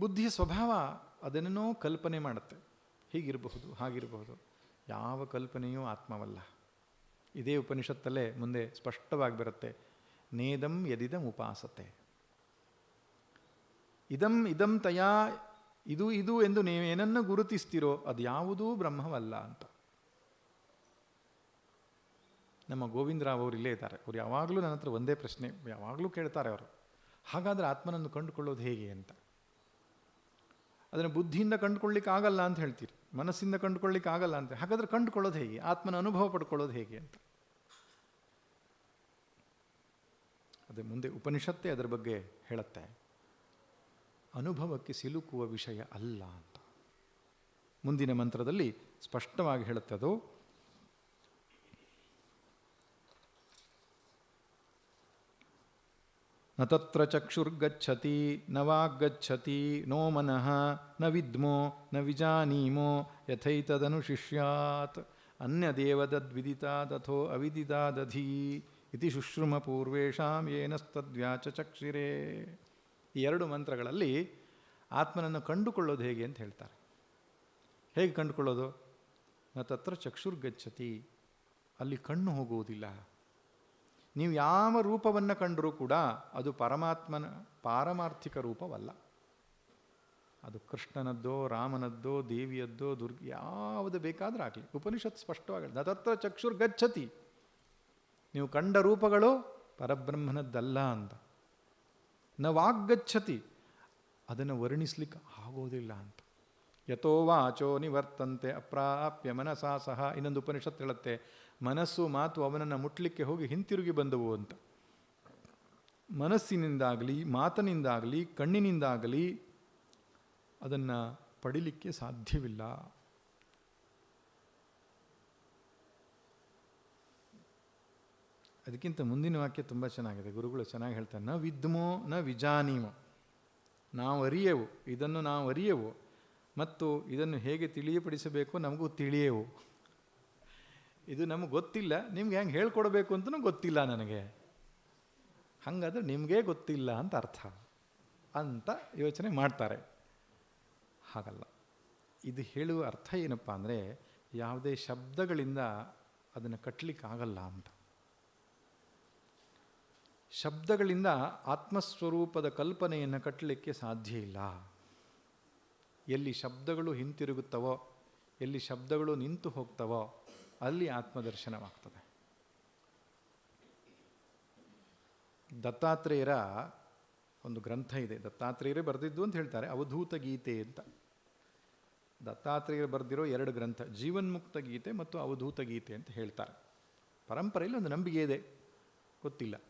ಬುದ್ಧಿಯ ಸ್ವಭಾವ ಅದನ್ನೇನೋ ಕಲ್ಪನೆ ಮಾಡುತ್ತೆ. ಹೀಗಿರಬಹುದು, ಹಾಗಿರಬಹುದು. ಯಾವ ಕಲ್ಪನೆಯೂ ಆತ್ಮವಲ್ಲ. ಇದೇ ಉಪನಿಷತ್ತಲ್ಲೇ ಮುಂದೆ ಸ್ಪಷ್ಟವಾಗಿ ಬರುತ್ತೆ. ನೇದಂ ಯದಿದಂ ಉಪಾಸತೆ. ಇದಂ ಇದಂ ತಯಾ ಇದು ಇದು ಎಂದು ನೀವು ಏನನ್ನು ಗುರುತಿಸ್ತಿರೋ ಅದು ಯಾವುದೂ ಬ್ರಹ್ಮವಲ್ಲ ಅಂತ. ನಮ್ಮ ಗೋವಿಂದರಾವ್ ಅವರು ಇಲ್ಲೇ ಇದ್ದಾರೆ. ಅವ್ರು ಯಾವಾಗಲೂ ನನ್ನ ಹತ್ರ ಒಂದೇ ಪ್ರಶ್ನೆ, ಯಾವಾಗಲೂ ಕೇಳ್ತಾರೆ ಅವರು. ಹಾಗಾದರೆ ಆತ್ಮನನ್ನು ಕಂಡುಕೊಳ್ಳೋದು ಹೇಗೆ ಅಂತ. ಅದನ್ನು ಬುದ್ಧಿಯಿಂದ ಕಂಡುಕೊಳ್ಳಿಕ್ಕೆ ಆಗಲ್ಲ ಅಂತ ಹೇಳ್ತೀರಿ. ಮನಸ್ಸಿಂದ ಕಂಡುಕೊಳ್ಳಿಕ್ಕೆ ಆಗಲ್ಲ ಅಂತ. ಹಾಗಾದ್ರೆ ಕಂಡುಕೊಳ್ಳೋದು ಹೇಗೆ? ಆತ್ಮನ ಅನುಭವ ಪಡ್ಕೊಳ್ಳೋದು ಹೇಗೆ ಅಂತ. ಅದೇ ಮುಂದೆ ಉಪನಿಷತ್ತೇ ಅದರ ಬಗ್ಗೆ ಹೇಳುತ್ತೆ. ಅನುಭವಕ್ಕೆ ಸಿಲುಕುವ ವಿಷಯ ಅಲ್ಲ ಅಂತ. ಮುಂದಿನ ಮಂತ್ರದಲ್ಲಿ ಸ್ಪಷ್ಟವಾಗಿ ಹೇಳುತ್ತೆ ಅದು ನ ತತ್ರ ಚಕ್ಷುರ್ಗಚ್ಚತಿ, ನ ವಾಗ್ಗಚ್ಚತಿ, ನೋ ಮನಃ, ನ ವಿದ್ಮೋ, ನ ವಿಜಾನೀಮೋ, ಯಥೈತದನುಶಿಷ್ಯಾತ್. ಅನ್ಯದೇವದದ್ವಿದಿತಾದಥೋ ಅವಿದಿತಾದಧೀ ಇತಿ ಶುಶ್ರುಮ ಪೂರ್ವೇಶಾಂ ಏನಸ್ತದ್ವ್ಯಾಚಚಕ್ಷಿರೇ ಈ ಎರಡು ಮಂತ್ರಗಳಲ್ಲಿ ಆತ್ಮನನ್ನು ಕಂಡುಕೊಳ್ಳೋದು ಹೇಗೆ ಅಂತ ಹೇಳ್ತಾರೆ. ಹೇಗೆ ಕಂಡುಕೊಳ್ಳೋದು? ನ ತತ್ರ ಚಕ್ಷುರ್ಗಚ್ಚತಿ, ಅಲ್ಲಿ ಕಣ್ಣು ಹೋಗುವುದಿಲ್ಲ. ನೀವು ಯಾವ ರೂಪವನ್ನು ಕಂಡರೂ ಕೂಡ ಅದು ಪರಮಾತ್ಮನ ಪಾರಮಾರ್ಥಿಕ ರೂಪವಲ್ಲ. ಅದು ಕೃಷ್ಣನದ್ದೋ, ರಾಮನದ್ದೋ, ದೇವಿಯದ್ದೋ, ದುರ್ಗ ಯಾವುದು ಬೇಕಾದರೂ ಆಗಲಿ. ಉಪನಿಷತ್ ಸ್ಪಷ್ಟವಾಗಿ ನತತ್ರ ಚಕ್ಷುರ್ ಗಚ್ಚತಿ ನೀವು ಕಂಡ ರೂಪಗಳು ಪರಬ್ರಹ್ಮನದ್ದಲ್ಲ ಅಂತ. ನ ವಾಗ್ಗಚ್ಚತಿ. ಅದನ್ನು ವರ್ಣಿಸ್ಲಿಕ್ಕೆ ಆಗೋದಿಲ್ಲ ಅಂತ. ಯಥೋ ವಾಚೋ ನಿವರ್ತಂತೆ ಅಪ್ರಾಪ್ಯ ಮನಸಾ ಸಹ ಇನ್ನೊಂದು ಉಪನಿಷತ್ತು ಹೇಳುತ್ತೆ, ಮನಸ್ಸು ಮಾತು ಅವನನ್ನು ಮುಟ್ಲಿಕ್ಕೆ ಹೋಗಿ ಹಿಂತಿರುಗಿ ಬಂದವು ಅಂತ. ಮನಸ್ಸಿನಿಂದಾಗಲಿ, ಮಾತನಿಂದಾಗಲಿ, ಕಣ್ಣಿನಿಂದಾಗಲಿ ಅದನ್ನು ಪಡಿಲಿಕ್ಕೆ ಸಾಧ್ಯವಿಲ್ಲ. ಅದಕ್ಕಿಂತ ಮುಂದಿನ ವಾಕ್ಯ ತುಂಬ ಚೆನ್ನಾಗಿದೆ. ಗುರುಗಳು ಚೆನ್ನಾಗಿ ಹೇಳ್ತಾರೆ, ನ ವಿದ್ಮೋ, ನ ವಿಜಾನೀಮೋ, ನಾವು ಅರಿಯೆವು, ಇದನ್ನು ನಾವು ಅರಿಯೆವು ಮತ್ತು ಇದನ್ನು ಹೇಗೆ ತಿಳಿಯಪಡಿಸಬೇಕು ನಮಗೂ ತಿಳಿಯೇವು. ಇದು ನಮಗೆ ಗೊತ್ತಿಲ್ಲ, ನಿಮ್ಗೆ ಹೆಂಗೆ ಹೇಳ್ಕೊಡ್ಬೇಕು ಅಂತಲೂ ಗೊತ್ತಿಲ್ಲ ನನಗೆ. ಹಾಗಾದ್ರೆ ನಿಮಗೇ ಗೊತ್ತಿಲ್ಲ ಅಂತ ಅರ್ಥ ಅಂತ ಯೋಚನೆ ಮಾಡ್ತಾರೆ. ಹಾಗಲ್ಲ. ಇದು ಹೇಳುವ ಅರ್ಥ ಏನಪ್ಪ ಅಂದರೆ ಯಾವುದೇ ಶಬ್ದಗಳಿಂದ ಅದನ್ನು ಕಟ್ಟಲಿಕ್ಕಾಗಲ್ಲ ಅಂತ. ಶಬ್ದಗಳಿಂದ ಆತ್ಮಸ್ವರೂಪದ ಕಲ್ಪನೆಯನ್ನು ಕಟ್ಟಲಿಕ್ಕೆ ಸಾಧ್ಯ ಇಲ್ಲ. ಎಲ್ಲಿ ಶಬ್ದಗಳು ಹಿಂತಿರುಗುತ್ತವೋ, ಎಲ್ಲಿ ಶಬ್ದಗಳು ನಿಂತು ಹೋಗ್ತವೋ, ಅಲ್ಲಿ ಆತ್ಮದರ್ಶನವಾಗ್ತದೆ. ದತ್ತಾತ್ರೇಯರ ಒಂದು ಗ್ರಂಥ ಇದೆ. ದತ್ತಾತ್ರೇಯರೇ ಬರೆದಿದ್ದು ಅಂತ ಹೇಳ್ತಾರೆ. ಅವಧೂತ ಗೀತೆ ಅಂತ. ದತ್ತಾತ್ರೇಯರು ಬರೆದಿರೋ ಎರಡು ಗ್ರಂಥ, ಜೀವನ್ಮುಕ್ತ ಗೀತೆ ಮತ್ತು ಅವಧೂತ ಗೀತೆ ಅಂತ ಹೇಳ್ತಾರೆ. ಪರಂಪರೆಯಲ್ಲಿ ಒಂದು ನಂಬಿಕೆ ಇದೆ. ಗೊತ್ತಿಲ್ಲ.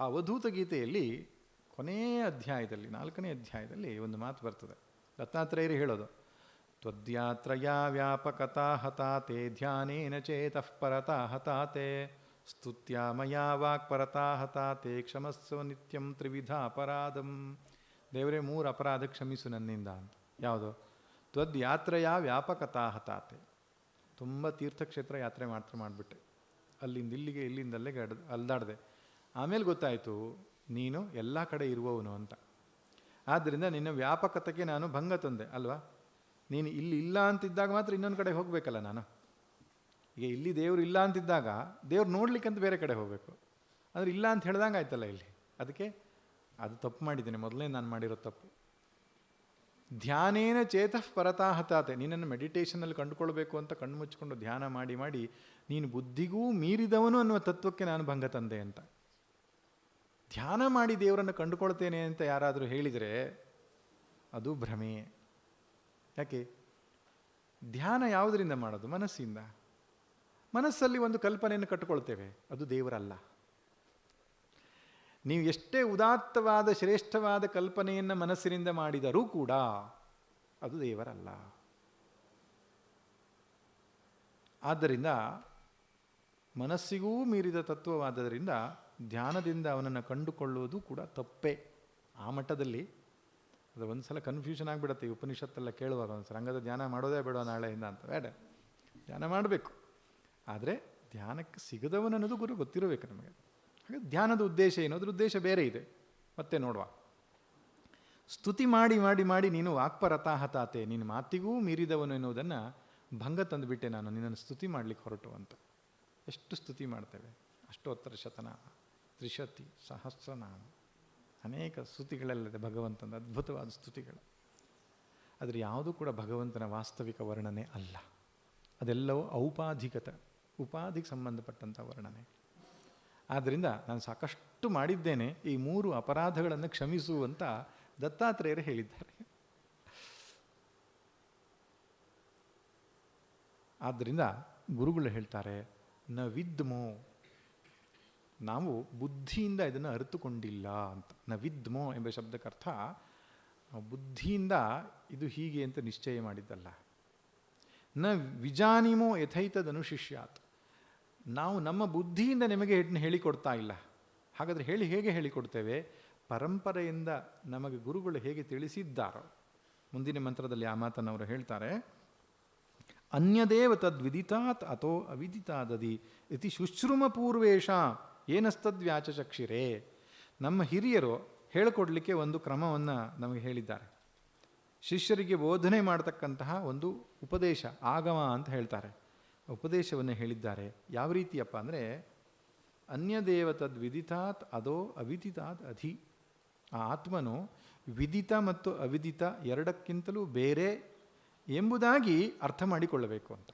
ಆ ಅವಧೂತ ಗೀತೆಯಲ್ಲಿ ಕೊನೆಯ ಅಧ್ಯಾಯದಲ್ಲಿ, ನಾಲ್ಕನೇ ಅಧ್ಯಾಯದಲ್ಲಿ ಒಂದು ಮಾತು ಬರ್ತದೆ. ದತ್ತಾತ್ರೇಯರು ಹೇಳೋದು, ತ್ವದ್ಯಾತ್ರಯ ವ್ಯಾಪಕತಾ ಹತಾತೆ ಧ್ಯಾನೇನ ಚೇತಃ ಪರತಾ ಹತಾತೆ ಸ್ತುತ್ಯ ಮಯಾ ವಾಕ್ ಪರತಾ ಹತಾತೆ ಕ್ಷಮಸ್ವ ನಿತ್ಯಂ ತ್ರಿವಿಧ ಅಪರಾಧಂ. ದೇವರೇ, ಮೂರು ಅಪರಾಧ ಕ್ಷಮಿಸು ನನ್ನಿಂದ ಅಂತ. ಯಾವುದು? ತ್ವದ್ಯಾತ್ರೆಯ ವ್ಯಾಪಕತಾ ಹತಾತೆ ತುಂಬ ತೀರ್ಥಕ್ಷೇತ್ರ ಯಾತ್ರೆ ಮಾತ್ರ ಮಾಡಿಬಿಟ್ಟೆ. ಅಲ್ಲಿಂದ ಇಲ್ಲಿಗೆ ಇಲ್ಲಿಂದಲ್ಲೇ ಗಡ್ ಅಲ್ದಾಡಿದೆ. ಆಮೇಲೆ ಗೊತ್ತಾಯಿತು, ನೀನು ಎಲ್ಲ ಕಡೆ ಇರುವವನು ಅಂತ. ಆದ್ದರಿಂದ ನಿನ್ನ ವ್ಯಾಪಕತೆಗೆ ನಾನು ಭಂಗ ತಂದೆ, ಅಲ್ವಾ? ನೀನು ಇಲ್ಲಿ ಇಲ್ಲ ಅಂತಿದ್ದಾಗ ಮಾತ್ರ ಇನ್ನೊಂದು ಕಡೆ ಹೋಗಬೇಕಲ್ಲ ನಾನು. ಈಗ ಇಲ್ಲಿ ದೇವರು ಇಲ್ಲ ಅಂತಿದ್ದಾಗ ದೇವ್ರು ಅಂತ ಬೇರೆ ಕಡೆ ಹೋಗಬೇಕು. ಆದರೆ ಇಲ್ಲ ಅಂತ ಹೇಳ್ದಂಗೆ ಆಯ್ತಲ್ಲ ಇಲ್ಲಿ? ಅದಕ್ಕೆ ಅದು ತಪ್ಪು ಮಾಡಿದ್ದೇನೆ. ಮೊದಲೇ ನಾನು ಮಾಡಿರೋ ತಪ್ಪು. ಧ್ಯಾನೇನ ಚೇತಃ ಪರತಾಹತಾತೆ. ನಿನ್ನನ್ನು ಮೆಡಿಟೇಷನಲ್ಲಿ ಕಂಡುಕೊಳ್ಬೇಕು ಅಂತ ಕಣ್ಣು ಮುಚ್ಕೊಂಡು ಧ್ಯಾನ ಮಾಡಿ ಮಾಡಿ ನೀನು ಬುದ್ಧಿಗೂ ಮೀರಿದವನು ಅನ್ನುವ ತತ್ವಕ್ಕೆ ನಾನು ಭಂಗ ತಂದೆ ಅಂತ. ಧ್ಯಾನ ಮಾಡಿ ದೇವರನ್ನು ಕಂಡುಕೊಳ್ತೇನೆ ಅಂತ ಯಾರಾದರೂ ಹೇಳಿದರೆ ಅದು ಭ್ರಮೆ ಯಾಕೆ? ಧ್ಯಾನ ಯಾವುದರಿಂದ ಮಾಡೋದು? ಮನಸ್ಸಿಂದ. ಮನಸ್ಸಲ್ಲಿ ಒಂದು ಕಲ್ಪನೆಯನ್ನು ಕಟ್ಟಿಕೊಳ್ತೇವೆ. ಅದು ದೇವರಲ್ಲ. ನೀವು ಎಷ್ಟೇ ಉದಾತ್ತವಾದ, ಶ್ರೇಷ್ಠವಾದ ಕಲ್ಪನೆಯನ್ನು ಮನಸ್ಸಿನಿಂದ ಮಾಡಿದರೂ ಕೂಡ ಅದು ದೇವರಲ್ಲ. ಆದ್ದರಿಂದ ಮನಸ್ಸಿಗೂ ಮೀರಿದ ತತ್ವವಾದ್ದರಿಂದ ಧ್ಯಾನದಿಂದ ಅವನನ್ನು ಕಂಡುಕೊಳ್ಳುವುದು ಕೂಡ ತಪ್ಪೇ. ಆ ಮಟ್ಟದಲ್ಲಿ ಅದು ಒಂದು ಸಲ ಕನ್ಫ್ಯೂಷನ್ ಆಗಿಬಿಡುತ್ತೆ. ಈ ಉಪನಿಷತ್ತೆಲ್ಲ ಕೇಳುವಾಗ ಒಂದು ರಂಗದ ಧ್ಯಾನ ಮಾಡೋದೇ ಬೇಡ ನಾಳೆಯಿಂದ? ಅಂತ. ಬೇಡ. ಧ್ಯಾನ ಮಾಡಬೇಕು. ಆದರೆ ಧ್ಯಾನಕ್ಕೆ ಸಿಗದವನನ್ನೋದು ಗುರು ಗೊತ್ತಿರಬೇಕು ನಮಗೆ. ಹಾಗೆ ಧ್ಯಾನದ ಉದ್ದೇಶ ಏನು? ಅದ್ರ ಉದ್ದೇಶ ಬೇರೆ ಇದೆ. ಮತ್ತೆ ನೋಡುವ. ಸ್ತುತಿ ಮಾಡಿ ಮಾಡಿ ಮಾಡಿ ನೀನು ವಾಕ್ಪರತಾಹತಾತೆ ನಿನ್ನ ಮಾತಿಗೂ ಮೀರಿದವನು ಎನ್ನುವುದನ್ನು ಭಂಗ ತಂದುಬಿಟ್ಟೆ ನಾನು. ನಿನ್ನನ್ನು ಸ್ತುತಿ ಮಾಡಲಿಕ್ಕೆ ಹೊರಟು ಅಂತ. ಎಷ್ಟು ಸ್ತುತಿ ಮಾಡ್ತೇವೆ? ಅಷ್ಟೋತ್ತರ ಶತನಾಮ ತ್ರಿಶತಿ ಸಹಸ್ರನಾಮ. ಅನೇಕ ಸ್ತುತಿಗಳಲ್ಲದೆ ಭಗವಂತನ ಅದ್ಭುತವಾದ ಸ್ತುತಿಗಳು. ಆದರೆ ಯಾವುದೂ ಕೂಡ ಭಗವಂತನ ವಾಸ್ತವಿಕ ವರ್ಣನೆ ಅಲ್ಲ. ಅದೆಲ್ಲವೂ ಔಪಾಧಿಕತ, ಉಪಾಧಿಗೆ ಸಂಬಂಧಪಟ್ಟಂಥ ವರ್ಣನೆ. ಆದ್ದರಿಂದ ನಾನು ಸಾಕಷ್ಟು ಮಾಡಿದ್ದೇನೆ ಈ ಮೂರು ಅಪರಾಧಗಳನ್ನು ಕ್ಷಮಿಸುವಂತ ದತ್ತಾತ್ರೇಯರು ಹೇಳಿದ್ದಾರೆ. ಆದ್ದರಿಂದ ಗುರುಗಳು ಹೇಳ್ತಾರೆ, ನ ವಿದ್ಮೋ ನಾವು ಬುದ್ಧಿಯಿಂದ ಇದನ್ನು ಅರಿತುಕೊಂಡಿಲ್ಲ ಅಂತ. ನ ವಿದ್ಮೋ ಎಂಬ ಶಬ್ದಕ್ಕರ್ಥ ಬುದ್ಧಿಯಿಂದ ಇದು ಹೀಗೆ ಅಂತ ನಿಶ್ಚಯ ಮಾಡಿದ್ದಲ್ಲ. ನ ವಿಜಾನಿಮೋ ಯಥೈತದನುಶಿಷ್ಯಾತ್ ನಾವು ನಮ್ಮ ಬುದ್ಧಿಯಿಂದ ನಿಮಗೆ ಇದನ್ನು ಹೇಳಿಕೊಡ್ತಾ ಇಲ್ಲ. ಹಾಗಾದರೆ ಹೇಳಿ ಹೇಗೆ ಹೇಳಿಕೊಡ್ತೇವೆ? ಪರಂಪರೆಯಿಂದ ನಮಗೆ ಗುರುಗಳು ಹೇಗೆ ತಿಳಿಸಿದ್ದಾರೋ. ಮುಂದಿನ ಮಂತ್ರದಲ್ಲಿ ಆ ಮಾತನ್ನು ಅವರು ಹೇಳ್ತಾರೆ. ಅನ್ಯದೇವ ತದ್ವಿದಿತಾತ್ ಅಥೋ ಅವಿದಿತಾದದಿ ಇತಿ ಶುಶ್ರುಮ ಪೂರ್ವೇಶ ಏನಸ್ತದ್ವ್ಯಾಚಚಕ್ಷಿರೇ ನಮ್ಮ ಹಿರಿಯರು ಹೇಳಿಕೊಡ್ಲಿಕ್ಕೆ ಒಂದು ಕ್ರಮವನ್ನು ನಮಗೆ ಹೇಳಿದ್ದಾರೆ. ಶಿಷ್ಯರಿಗೆ ಬೋಧನೆ ಮಾಡತಕ್ಕಂತಹ ಒಂದು ಉಪದೇಶ, ಆಗಮ ಅಂತ ಹೇಳ್ತಾರೆ. ಉಪದೇಶವನ್ನು ಹೇಳಿದ್ದಾರೆ. ಯಾವ ರೀತಿಯಪ್ಪ ಅಂದರೆ ತದ್ವಿದಿತಾತ್ ಅದೋ ಅವಿದಿತಾತ್ ಅಧಿ. ಆ ಆತ್ಮನು ವಿದಿತ ಮತ್ತು ಅವಿದಿತ ಎರಡಕ್ಕಿಂತಲೂ ಬೇರೆ ಎಂಬುದಾಗಿ ಅರ್ಥ ಮಾಡಿಕೊಳ್ಳಬೇಕು ಅಂತ.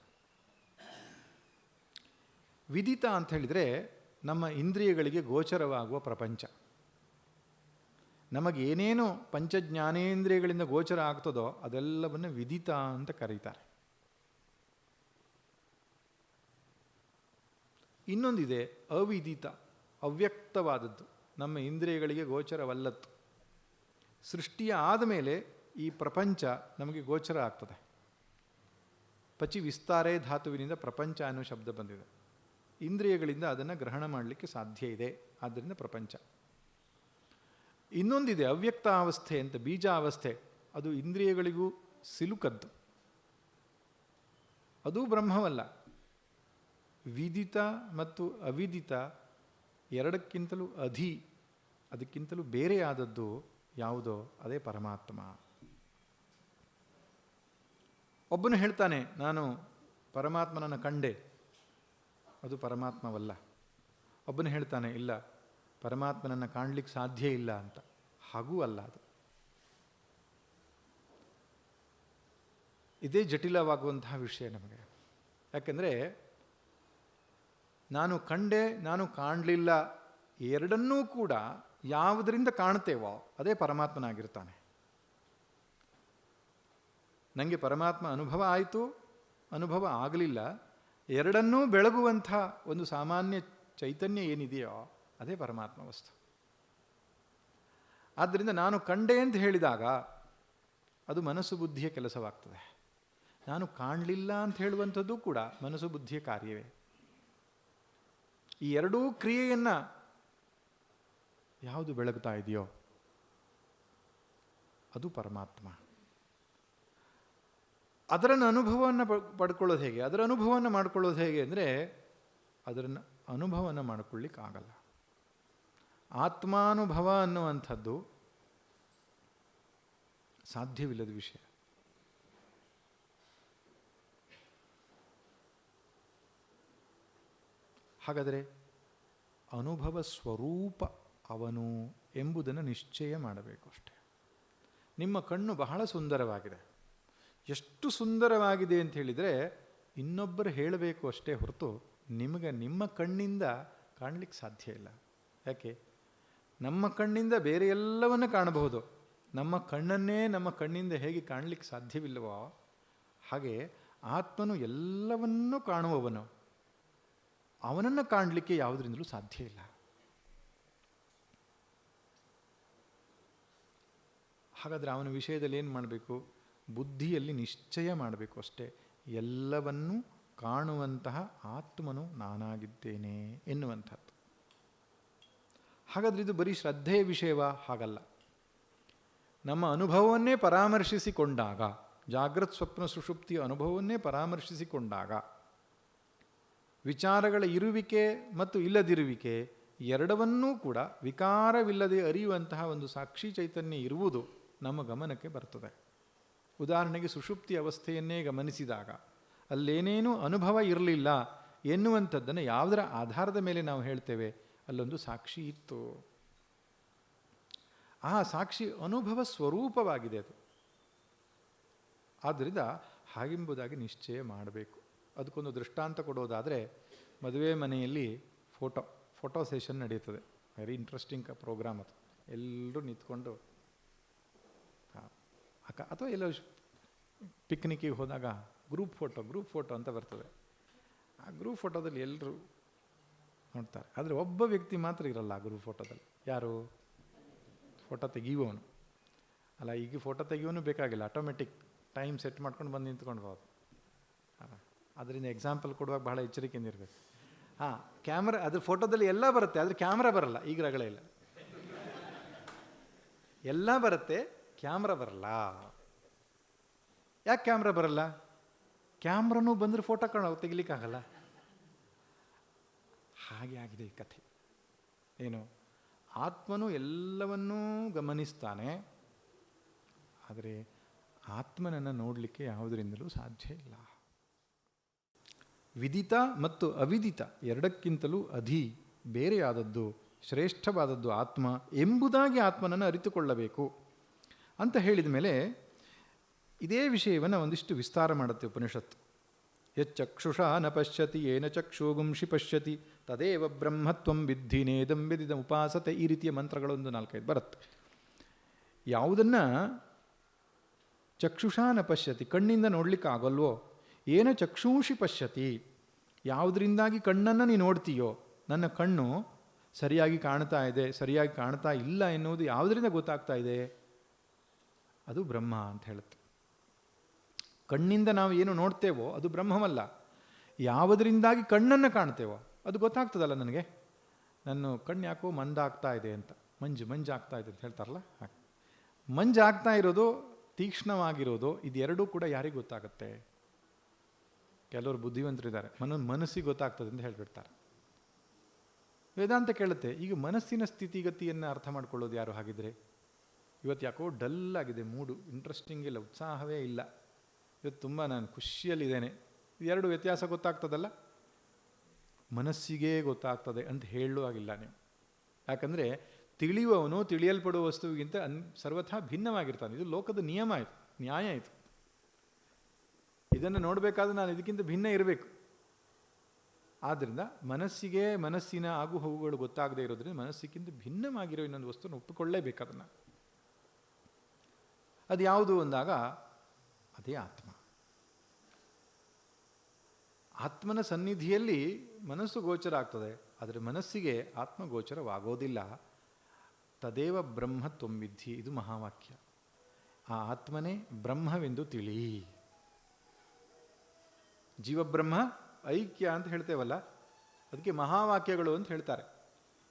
ವಿದಿತ ಅಂತ ಹೇಳಿದರೆ ನಮ್ಮ ಇಂದ್ರಿಯಗಳಿಗೆ ಗೋಚರವಾಗುವ ಪ್ರಪಂಚ. ನಮಗೇನೇನು ಪಂಚಜ್ಞಾನೇಂದ್ರಿಯಗಳಿಂದ ಗೋಚರ ಆಗ್ತದೋ ಅದೆಲ್ಲವನ್ನು ವಿದಿತ ಅಂತ ಕರೀತಾರೆ. ಇನ್ನೊಂದಿದೆ, ಅವಿದಿತ, ಅವ್ಯಕ್ತವಾದದ್ದು. ನಮ್ಮ ಇಂದ್ರಿಯಗಳಿಗೆ ಗೋಚರವಲ್ಲದ್ದು. ಸೃಷ್ಟಿಯ ಆದಮೇಲೆ ಈ ಪ್ರಪಂಚ ನಮಗೆ ಗೋಚರ ಆಗ್ತದೆ. ಪಚಿ ವಿಸ್ತಾರೇ ಧಾತುವಿನಿಂದ ಪ್ರಪಂಚ ಅನ್ನೋ ಶಬ್ದ ಬಂದಿದೆ. ಇಂದ್ರಿಯಗಳಿಂದ ಅದನ್ನು ಗ್ರಹಣ ಮಾಡಲಿಕ್ಕೆ ಸಾಧ್ಯ ಇದೆ. ಆದ್ದರಿಂದ ಪ್ರಪಂಚ. ಇನ್ನೊಂದಿದೆ ಅವ್ಯಕ್ತ ಅವಸ್ಥೆ ಅಂತ, ಬೀಜಾವಸ್ಥೆ. ಅದು ಇಂದ್ರಿಯಗಳಿಗೂ ಸಿಲುಕದ್ದು. ಅದು ಬ್ರಹ್ಮವಲ್ಲ. ವಿದಿತ ಮತ್ತು ಅವಿದಿತ ಎರಡಕ್ಕಿಂತಲೂ ಅಧಿ, ಅದಕ್ಕಿಂತಲೂ ಬೇರೆಯಾದದ್ದು ಯಾವುದೋ ಅದೇ ಪರಮಾತ್ಮ. ಒಬ್ಬನು ಹೇಳ್ತಾನೆ, ನಾನು ಪರಮಾತ್ಮನನ್ನು ಕಂಡೆ. ಅದು ಪರಮಾತ್ಮವಲ್ಲ. ಒಬ್ಬನು ಹೇಳ್ತಾನೆ, ಇಲ್ಲ, ಪರಮಾತ್ಮನನ್ನು ಕಾಣಲಿಕ್ಕೆ ಸಾಧ್ಯ ಇಲ್ಲ ಅಂತ. ಹಾಗೂ ಅಲ್ಲ ಅದು. ಇದೇ ಜಟಿಲವಾಗುವಂತಹ ವಿಷಯ ನಮಗೆ. ಯಾಕೆಂದರೆ, ನಾನು ಕಂಡೆ, ನಾನು ಕಾಣಲಿಲ್ಲ, ಎರಡನ್ನೂ ಕೂಡ ಯಾವುದರಿಂದ ಕಾಣ್ತೇವೋ ಅದೇ ಪರಮಾತ್ಮನಾಗಿರ್ತಾನೆ. ನನಗೆ ಪರಮಾತ್ಮ ಅನುಭವ ಆಯಿತು, ಅನುಭವ ಆಗಲಿಲ್ಲ ಎರಡನ್ನೂ ಬೆಳಗುವಂಥ ಒಂದು ಸಾಮಾನ್ಯ ಚೈತನ್ಯ ಏನಿದೆಯೋ ಅದೇ ಪರಮಾತ್ಮ ವಸ್ತು. ಆದ್ದರಿಂದ ನಾನು ಕಂಡೆ ಅಂತ ಹೇಳಿದಾಗ ಅದು ಮನಸ್ಸು ಬುದ್ಧಿಯ ಕೆಲಸವಾಗ್ತದೆ. ನಾನು ಕಾಣಲಿಲ್ಲ ಅಂತ ಹೇಳುವಂಥದ್ದು ಕೂಡ ಮನಸ್ಸು ಬುದ್ಧಿಯ ಕಾರ್ಯವೇ. ಈ ಎರಡೂ ಕ್ರಿಯೆಯನ್ನು ಯಾವುದು ಬೆಳಗುತ್ತಾ ಇದೆಯೋ ಅದು ಪರಮಾತ್ಮ. ಅದರ ಅನುಭವವನ್ನು ಪಡ್ಕೊಳ್ಳೋದು ಹೇಗೆ? ಅದರ ಅನುಭವವನ್ನು ಮಾಡ್ಕೊಳ್ಳೋದು ಹೇಗೆ ಅಂದರೆ ಅದರನ್ನು ಅನುಭವನ ಮಾಡ್ಕೊಳ್ಳಿಕ್ಕಾಗಲ್ಲ ಆತ್ಮಾನುಭವ ಅನ್ನುವಂಥದ್ದು ಸಾಧ್ಯವಿಲ್ಲದ ವಿಷಯ. ಹಾಗಾದರೆ ಅನುಭವ ಸ್ವರೂಪ ಅವನು ಎಂಬುದನ್ನು ನಿಶ್ಚಯ ಮಾಡಬೇಕು ಅಷ್ಟೆ. ನಿಮ್ಮ ಕಣ್ಣು ಬಹಳ ಸುಂದರವಾಗಿದೆ. ಎಷ್ಟು ಸುಂದರವಾಗಿದೆ ಅಂತ ಹೇಳಿದರೆ ಇನ್ನೊಬ್ಬರು ಹೇಳಬೇಕು ಅಷ್ಟೇ ಹೊರತು ನಿಮಗೆ ನಿಮ್ಮ ಕಣ್ಣಿಂದ ಕಾಣಲಿಕ್ಕೆ ಸಾಧ್ಯ ಇಲ್ಲ. ಯಾಕೆ? ನಮ್ಮ ಕಣ್ಣಿಂದ ಬೇರೆ ಎಲ್ಲವನ್ನು ಕಾಣಬಹುದು. ನಮ್ಮ ಕಣ್ಣನ್ನೇ ನಮ್ಮ ಕಣ್ಣಿಂದ ಹೇಗೆ ಕಾಣಲಿಕ್ಕೆ ಸಾಧ್ಯವಿಲ್ಲವೋ ಹಾಗೆ ಆತ್ಮನು ಎಲ್ಲವನ್ನೂ ಕಾಣುವವನು. ಅವನನ್ನು ಕಾಣಲಿಕ್ಕೆ ಯಾವುದರಿಂದಲೂ ಸಾಧ್ಯ ಇಲ್ಲ. ಹಾಗಾದರೆ ಅವನ ವಿಷಯದಲ್ಲಿ ಏನು ಮಾಡಬೇಕು? ಬುದ್ಧಿಯಲ್ಲಿ ನಿಶ್ಚಯ ಮಾಡಬೇಕು ಅಷ್ಟೇ. ಎಲ್ಲವನ್ನೂ ಕಾಣುವಂತಹ ಆತ್ಮನು ನಾನಾಗಿದ್ದೇನೆ ಎನ್ನುವಂಥದ್ದು. ಹಾಗಾದರೆ ಇದು ಬರೀ ಶ್ರದ್ಧೆಯ ವಿಷಯವಾ? ಹಾಗಲ್ಲ. ನಮ್ಮ ಅನುಭವವನ್ನೇ ಪರಾಮರ್ಶಿಸಿಕೊಂಡಾಗ ಜಾಗೃತ್ ಸ್ವಪ್ನ ಸುಷುಪ್ತಿಯ ಅನುಭವವನ್ನೇ ಪರಾಮರ್ಶಿಸಿಕೊಂಡಾಗ, ವಿಚಾರಗಳ ಇರುವಿಕೆ ಮತ್ತು ಇಲ್ಲದಿರುವಿಕೆ ಎರಡವನ್ನೂ ಕೂಡ ವಿಕಾರವಿಲ್ಲದೆ ಅರಿಯುವಂತಹ ಒಂದು ಸಾಕ್ಷಿ ಚೈತನ್ಯ ಇರುವುದು ನಮ್ಮ ಗಮನಕ್ಕೆ ಬರ್ತದೆ. ಉದಾಹರಣೆಗೆ ಸುಷುಪ್ತಿ ಅವಸ್ಥೆಯನ್ನೇ ಗಮನಿಸಿದಾಗ ಅಲ್ಲೇನೇನೂ ಅನುಭವ ಇರಲಿಲ್ಲ ಎನ್ನುವಂಥದ್ದನ್ನು ಯಾವುದರ ಆಧಾರದ ಮೇಲೆ ನಾವು ಹೇಳ್ತೇವೆ? ಅಲ್ಲೊಂದು ಸಾಕ್ಷಿ ಇತ್ತು. ಆ ಸಾಕ್ಷಿ ಅನುಭವ ಸ್ವರೂಪವಾಗಿದೆ ಅದು. ಆದ್ದರಿಂದ ಹಾಗೆಂಬುದಾಗಿ ನಿಶ್ಚಯ ಮಾಡಬೇಕು. ಅದಕ್ಕೊಂದು ದೃಷ್ಟಾಂತ ಕೊಡೋದಾದರೆ ಮದುವೆ ಮನೆಯಲ್ಲಿ ಫೋಟೋ ಫೋಟೋ ಸೆಷನ್ ನಡೆಯುತ್ತದೆ ವೆರಿ ಇಂಟ್ರೆಸ್ಟಿಂಗ್ ಪ್ರೋಗ್ರಾಮ್ ಅದು. ಎಲ್ಲರೂ ನಿಂತ್ಕೊಂಡು ಅಕ್ಕ ಅಥವಾ ಎಲ್ಲೋ ಪಿಕ್ನಿಕ್ಕಿಗೆ ಹೋದಾಗ ಗ್ರೂಪ್ ಫೋಟೋ ಗ್ರೂಪ್ ಫೋಟೋ ಅಂತ ಬರ್ತದೆ. ಆ ಗ್ರೂಪ್ ಫೋಟೋದಲ್ಲಿ ಎಲ್ಲರೂ ನೋಡ್ತಾರೆ. ಆದರೆ ಒಬ್ಬ ವ್ಯಕ್ತಿ ಮಾತ್ರ ಇರಲ್ಲ ಆ ಗ್ರೂಪ್ ಫೋಟೋದಲ್ಲಿ ಯಾರು? ಫೋಟೋ ತೆಗೆಯುವವನು. ಅಲ್ಲ, ಈಗ ಫೋಟೋ ತೆಗೆಯುವನು ಬೇಕಾಗಿಲ್ಲ. ಆಟೋಮೆಟಿಕ್ ಟೈಮ್ ಸೆಟ್ ಮಾಡ್ಕೊಂಡು ಬಂದು ನಿಂತ್ಕೊಂಡು ಅದರಿಂದ ಎಕ್ಸಾಂಪಲ್ ಕೊಡುವಾಗ ಬಹಳ ಎಚ್ಚರಿಕೆಯಿಂದ ಇರಬೇಕು. ಹಾಂ ಕ್ಯಾಮ್ರಾ ಅದ್ರ ಫೋಟೋದಲ್ಲಿ ಎಲ್ಲ ಬರುತ್ತೆ, ಆದರೆ ಕ್ಯಾಮ್ರಾ ಬರಲ್ಲ. ಈಗ ರಗಳೇ ಇಲ್ಲ. ಎಲ್ಲ ಬರುತ್ತೆ. ಕ್ಯಾಮ್ರಾ ಬರಲ್ಲ. ಯಾಕೆ ಕ್ಯಾಮ್ರಾ ಬರಲ್ಲ? ಕ್ಯಾಮ್ರಾನು ಬಂದರೆ ಫೋಟೋ ಕಾಣ ತೆಗಿಲಿಕ್ಕಾಗಲ್ಲ. ಹಾಗೆ ಆಗಿದೆ ಈ ಕಥೆ. ಏನು? ಆತ್ಮನು ಎಲ್ಲವನ್ನೂ ಗಮನಿಸ್ತಾನೆ. ಆದರೆ ಆತ್ಮನನ್ನು ನೋಡಲಿಕ್ಕೆ ಯಾವುದರಿಂದಲೂ ಸಾಧ್ಯ ಇಲ್ಲ. ವಿದಿತ ಮತ್ತು ಅವಿದಿತ ಎರಡಕ್ಕಿಂತಲೂ ಅಧಿ ಬೇರೆಯಾದದ್ದು, ಶ್ರೇಷ್ಠವಾದದ್ದು ಆತ್ಮ ಎಂಬುದಾಗಿ ಆತ್ಮನನ್ನು ಅರಿತುಕೊಳ್ಳಬೇಕು. ಅಂತ ಹೇಳಿದ ಮೇಲೆ ಇದೇ ವಿಷಯವನ್ನು ಒಂದಿಷ್ಟು ವಿಸ್ತಾರ ಮಾಡುತ್ತೆ ಉಪನಿಷತ್ತು. ಯಚ್ಚಕ್ಷುಷ ನ ಪಶ್ಯತಿ, ಏನ ಚಕ್ಷುಗುಂಷಿ ಪಶ್ಯತಿ, ತದೇವ ಬ್ರಹ್ಮತ್ವಂ ವಿದ್ಧಿ ನೇದಂ ವಿದಿದ ಉಪಾಸತೆ ಈ ರೀತಿಯ ಮಂತ್ರಗಳೊಂದು ನಾಲ್ಕೈದು ಬರುತ್ತೆ. ಯಾವುದನ್ನು ಚಕ್ಷುಷ ನ ಪಶ್ಯತಿ, ಕಣ್ಣಿಂದ ನೋಡ್ಲಿಕ್ಕೆ ಆಗಲ್ವೋ ಏನ ಚಕ್ಷುಂಷಿ ಪಶ್ಯತಿ, ಯಾವುದರಿಂದಾಗಿ ಕಣ್ಣನ್ನು ನೀನು ನೋಡ್ತೀಯೋ, ನನ್ನ ಕಣ್ಣು ಸರಿಯಾಗಿ ಕಾಣ್ತಾ ಇದೆ, ಸರಿಯಾಗಿ ಕಾಣ್ತಾ ಇಲ್ಲ ಎನ್ನುವುದು ಯಾವುದರಿಂದ ಗೊತ್ತಾಗ್ತಾ ಇದೆ? ಅದು ಬ್ರಹ್ಮ ಅಂತ ಹೇಳುತ್ತೆ. ಕಣ್ಣಿಂದ ನಾವು ಏನು ನೋಡ್ತೇವೋ ಅದು ಬ್ರಹ್ಮವಲ್ಲ. ಯಾವುದರಿಂದಾಗಿ ಕಣ್ಣನ್ನು ಕಾಣ್ತೇವೋ ಅದು ಗೊತ್ತಾಗ್ತದಲ್ಲ ನನಗೆ. ನನ್ನ ಕಣ್ಣು ಯಾಕೋ ಮಂದಾಗ್ತಾ ಇದೆ ಅಂತ, ಮಂಜು ಮಂಜು ಆಗ್ತಾ ಇದೆ ಅಂತ ಹೇಳ್ತಾರಲ್ಲ? ಮಂಜು ಆಗ್ತಾ ಇರೋದು, ತೀಕ್ಷ್ಣವಾಗಿರೋದು, ಇದೆರಡೂ ಕೂಡ ಯಾರಿಗೆ ಗೊತ್ತಾಗುತ್ತೆ? ಕೆಲವರು ಬುದ್ಧಿವಂತರಿದ್ದಾರೆ. ಮನ, ಮನಸ್ಸಿಗೆ ಗೊತ್ತಾಗ್ತದೆ ಅಂತ ಹೇಳ್ಬಿಡ್ತಾರೆ. ವೇದಾಂತ ಕೇಳುತ್ತೆ, ಈಗ ಮನಸ್ಸಿನ ಸ್ಥಿತಿಗತಿಯನ್ನು ಅರ್ಥ ಮಾಡ್ಕೊಳ್ಳೋದು ಯಾರು ಹಾಗಿದ್ರೆ? ಇವತ್ತು ಯಾಕೋ ಡಲ್ ಆಗಿದೆ ಮೂಡು ಇಂಟ್ರೆಸ್ಟಿಂಗ್ ಇಲ್ಲ, ಉತ್ಸಾಹವೇ ಇಲ್ಲ. ಇವತ್ತು ತುಂಬ ನಾನು ಖುಷಿಯಲ್ಲಿದ್ದೇನೆ. ಎರಡು ವ್ಯತ್ಯಾಸ ಗೊತ್ತಾಗ್ತದಲ್ಲ? ಮನಸ್ಸಿಗೆ ಗೊತ್ತಾಗ್ತದೆ ಅಂತ ಹೇಳುವಾಗಿಲ್ಲ ನೀವು. ಯಾಕಂದರೆ ತಿಳಿಯುವವನು ತಿಳಿಯಲ್ಪಡುವ ವಸ್ತುವಿಗಿಂತ ಅನ್, ಸರ್ವಥಾ ಭಿನ್ನವಾಗಿರ್ತಾನೆ. ಇದು ಲೋಕದ ನಿಯಮ ಆಯಿತು ನ್ಯಾಯ ಆಯಿತು ಇದನ್ನು ನೋಡಬೇಕಾದ್ರೆ ನಾನು ಇದಕ್ಕಿಂತ ಭಿನ್ನ ಇರಬೇಕು. ಆದ್ದರಿಂದ ಮನಸ್ಸಿಗೆ ಮನಸ್ಸಿನ ಆಗುಹೋಗುಗಳು ಗೊತ್ತಾಗದೇ ಇರೋದ್ರಿಂದ ಮನಸ್ಸಿಗಿಂತ ಭಿನ್ನವಾಗಿರೋ ಇನ್ನೊಂದು ವಸ್ತುವನ್ನು ಒಪ್ಪಿಕೊಳ್ಳೇಬೇಕು ಅದನ್ನು. ಅದು ಯಾವುದು ಅಂದಾಗ ಅದೇ ಆತ್ಮ. ಆತ್ಮನ ಸನ್ನಿಧಿಯಲ್ಲಿ ಮನಸ್ಸು ಗೋಚರ ಆಗ್ತದೆ, ಆದರೆ ಮನಸ್ಸಿಗೆ ಆತ್ಮ ಗೋಚರವಾಗೋದಿಲ್ಲ ತದೇವ ಬ್ರಹ್ಮ ತೊಂಬಿದ್ಧಿ ಇದು ಮಹಾವಾಕ್ಯ. ಆ ಆತ್ಮನೇ ಬ್ರಹ್ಮವೆಂದು ತಿಳಿ. ಜೀವಬ್ರಹ್ಮ, ಐಕ್ಯ ಅಂತ ಹೇಳ್ತೇವಲ್ಲ, ಅದಕ್ಕೆ ಮಹಾವಾಕ್ಯಗಳು ಅಂತ ಹೇಳ್ತಾರೆ.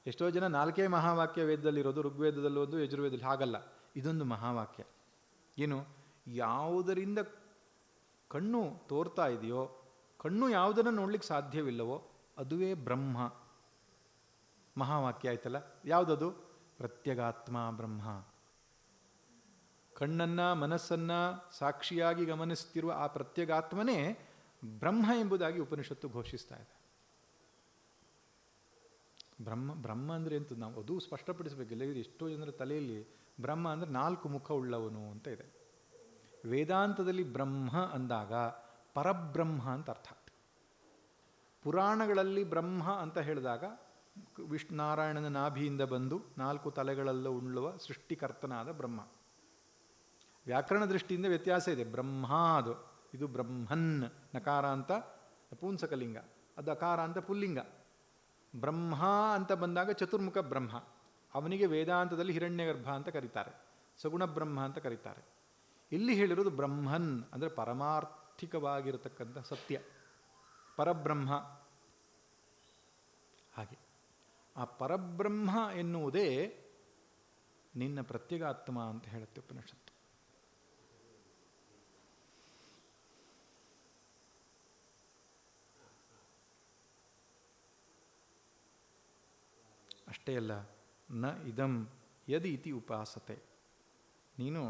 ಎಷ್ಟೋ ಜನ ನಾಲ್ಕೇ ಮಹಾವಾಕ್ಯ ವೇದದಲ್ಲಿರೋದು ಋಗ್ವೇದದಲ್ಲೂ ಒಂದು ಯಜುರ್ವೇದದಲ್ಲಿ ಹಾಗಲ್ಲ. ಇದೊಂದು ಮಹಾವಾಕ್ಯ. ಏನು, ಯಾವುದರಿಂದ ಕಣ್ಣು ತೋರ್ತಾ ಇದೆಯೋ, ಕಣ್ಣು ಯಾವುದನ್ನು ನೋಡ್ಲಿಕ್ಕೆ ಸಾಧ್ಯವಿಲ್ಲವೋ, ಅದುವೇ ಬ್ರಹ್ಮ. ಮಹಾವಾಕ್ಯ ಆಯ್ತಲ್ಲ, ಯಾವುದದು? ಪ್ರತ್ಯಗಾತ್ಮ ಬ್ರಹ್ಮ. ಕಣ್ಣನ್ನು, ಮನಸ್ಸನ್ನು ಸಾಕ್ಷಿಯಾಗಿ ಗಮನಿಸ್ತಿರುವ ಆ ಪ್ರತ್ಯಗಾತ್ಮನೇ ಬ್ರಹ್ಮ ಎಂಬುದಾಗಿ ಉಪನಿಷತ್ತು ಘೋಷಿಸ್ತಾ ಇದೆ. ಬ್ರಹ್ಮ ಬ್ರಹ್ಮ ಅಂದರೆ ಎಂತ ನಾವು ಅದು ಸ್ಪಷ್ಟಪಡಿಸಬೇಕಿಲ್ಲ ಎಷ್ಟೋ ಜನರ ತಲೆಯಲ್ಲಿ ಬ್ರಹ್ಮ ಅಂದರೆ ನಾಲ್ಕು ಮುಖ ಉಳ್ಳವನು ಅಂತ ಇದೆ. ವೇದಾಂತದಲ್ಲಿ ಬ್ರಹ್ಮ ಅಂದಾಗ ಪರಬ್ರಹ್ಮ ಅಂತ ಅರ್ಥ. ಪುರಾಣಗಳಲ್ಲಿ ಬ್ರಹ್ಮ ಅಂತ ಹೇಳಿದಾಗ ವಿಷ್ಣು ನಾರಾಯಣನ ನಾಭಿಯಿಂದ ಬಂದು ನಾಲ್ಕು ತಲೆಗಳೆಲ್ಲ ಉಳ್ಳುವ ಸೃಷ್ಟಿಕರ್ತನಾದ ಬ್ರಹ್ಮ. ವ್ಯಾಕರಣ ದೃಷ್ಟಿಯಿಂದ ವ್ಯತ್ಯಾಸ ಇದೆ. ಬ್ರಹ್ಮ ಅದು. ಇದು ಬ್ರಹ್ಮನ್. ನಕಾರ ಅಂತ ಪೂಂಸಕಲಿಂಗ. ಅದು ಅಕಾರ ಅಂತ ಪುಲ್ಲಿಂಗ. ಬ್ರಹ್ಮ ಅಂತ ಬಂದಾಗ ಚತುರ್ಮುಖ ಬ್ರಹ್ಮ. ಅವನಿಗೆ ವೇದಾಂತದಲ್ಲಿ ಹಿರಣ್ಯಗರ್ಭ ಅಂತ ಕರೀತಾರೆ, ಸಗುಣ ಬ್ರಹ್ಮ ಅಂತ ಕರೀತಾರೆ. ಇಲ್ಲಿ ಹೇಳಿರೋದು ಬ್ರಹ್ಮನ್ ಅಂದರೆ ಪರಮಾರ್ಥಿಕವಾಗಿರತಕ್ಕಂಥ ಸತ್ಯ, ಪರಬ್ರಹ್ಮ. ಹಾಗೆ ಆ ಪರಬ್ರಹ್ಮ ಎನ್ನುವುದೇ ನಿನ್ನ ಪ್ರತ್ಯಗಾತ್ಮ ಅಂತ ಹೇಳುತ್ತೆ ಉಪನಿಷತ್ತು. ಅಷ್ಟೇ ಅಲ್ಲ ನ ಇದಂ ಯದಿ ಇತಿ ಉಪಾಸತೆ. ನೀನು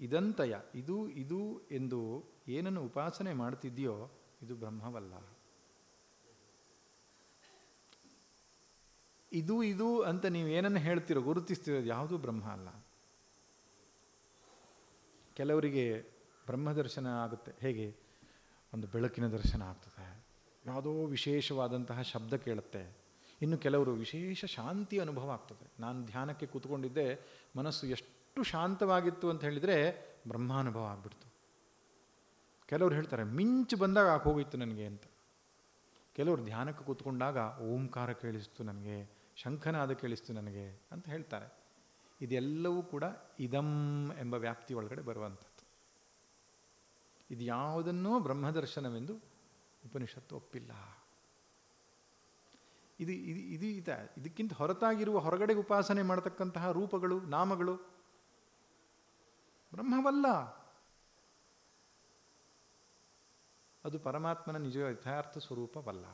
ಇದಂತಯ, ಇದು ಇದು ಎಂದು ಏನನ್ನು ಉಪಾಸನೆ ಮಾಡ್ತಿದ್ಯೋ ಇದು ಬ್ರಹ್ಮವಲ್ಲ. ಇದು ಇದು ಅಂತ ನೀವು ಏನನ್ನು ಹೇಳ್ತಿರೋ ಗುರುತಿಸ್ತಿರೋ ಯಾವುದೂ ಬ್ರಹ್ಮ ಅಲ್ಲ. ಕೆಲವರಿಗೆ ಬ್ರಹ್ಮ ದರ್ಶನ ಆಗುತ್ತೆ. ಹೇಗೆ? ಒಂದು ಬೆಳಕಿನ ದರ್ಶನ ಆಗ್ತದೆ. ಯಾವುದೋ ವಿಶೇಷವಾದಂತಹ ಶಬ್ದ ಕೇಳುತ್ತೆ. ಇನ್ನು ಕೆಲವರು ವಿಶೇಷ ಶಾಂತಿ ಅನುಭವ ಆಗ್ತದೆ. ನಾನು ಧ್ಯಾನಕ್ಕೆ ಕೂತ್ಕೊಂಡಿದ್ದೆ, ಮನಸ್ಸು ಎಷ್ಟು ಶಾಂತವಾಗಿತ್ತು ಅಂತ ಹೇಳಿದರೆ ಬ್ರಹ್ಮಾನುಭವ ಆಗ್ಬಿಡ್ತು. ಕೆಲವರು ಹೇಳ್ತಾರೆ, ಮಿಂಚು ಬಂದಾಗ ಹೋಗಿತ್ತು ನನಗೆ ಅಂತ. ಕೆಲವರು ಧ್ಯಾನಕ್ಕೆ ಕೂತ್ಕೊಂಡಾಗ ಓಂಕಾರ ಕೇಳಿಸ್ತು ನನಗೆ, ಶಂಖನಾದ ಕೇಳಿಸ್ತು ನನಗೆ ಅಂತ ಹೇಳ್ತಾರೆ. ಇದೆಲ್ಲವೂ ಕೂಡ ಇದಂ ಎಂಬ ವ್ಯಾಪ್ತಿ ಒಳಗಡೆ ಬರುವಂಥದ್ದು. ಇದು ಯಾವುದನ್ನೂ ಬ್ರಹ್ಮದರ್ಶನವೆಂದು ಉಪನಿಷತ್ತು ಒಪ್ಪಿಲ್ಲ. ಇದು ಇದು ಇದು ಇದ. ಇದಕ್ಕಿಂತ ಹೊರತಾಗಿರುವ ಹೊರಗಡೆ ಉಪಾಸನೆ ಮಾಡತಕ್ಕಂತಹ ರೂಪಗಳು, ನಾಮಗಳು ಬ್ರಹ್ಮವಲ್ಲ. ಅದು ಪರಮಾತ್ಮನ ನಿಜ ಯಥಾರ್ಥ ಸ್ವರೂಪವಲ್ಲ.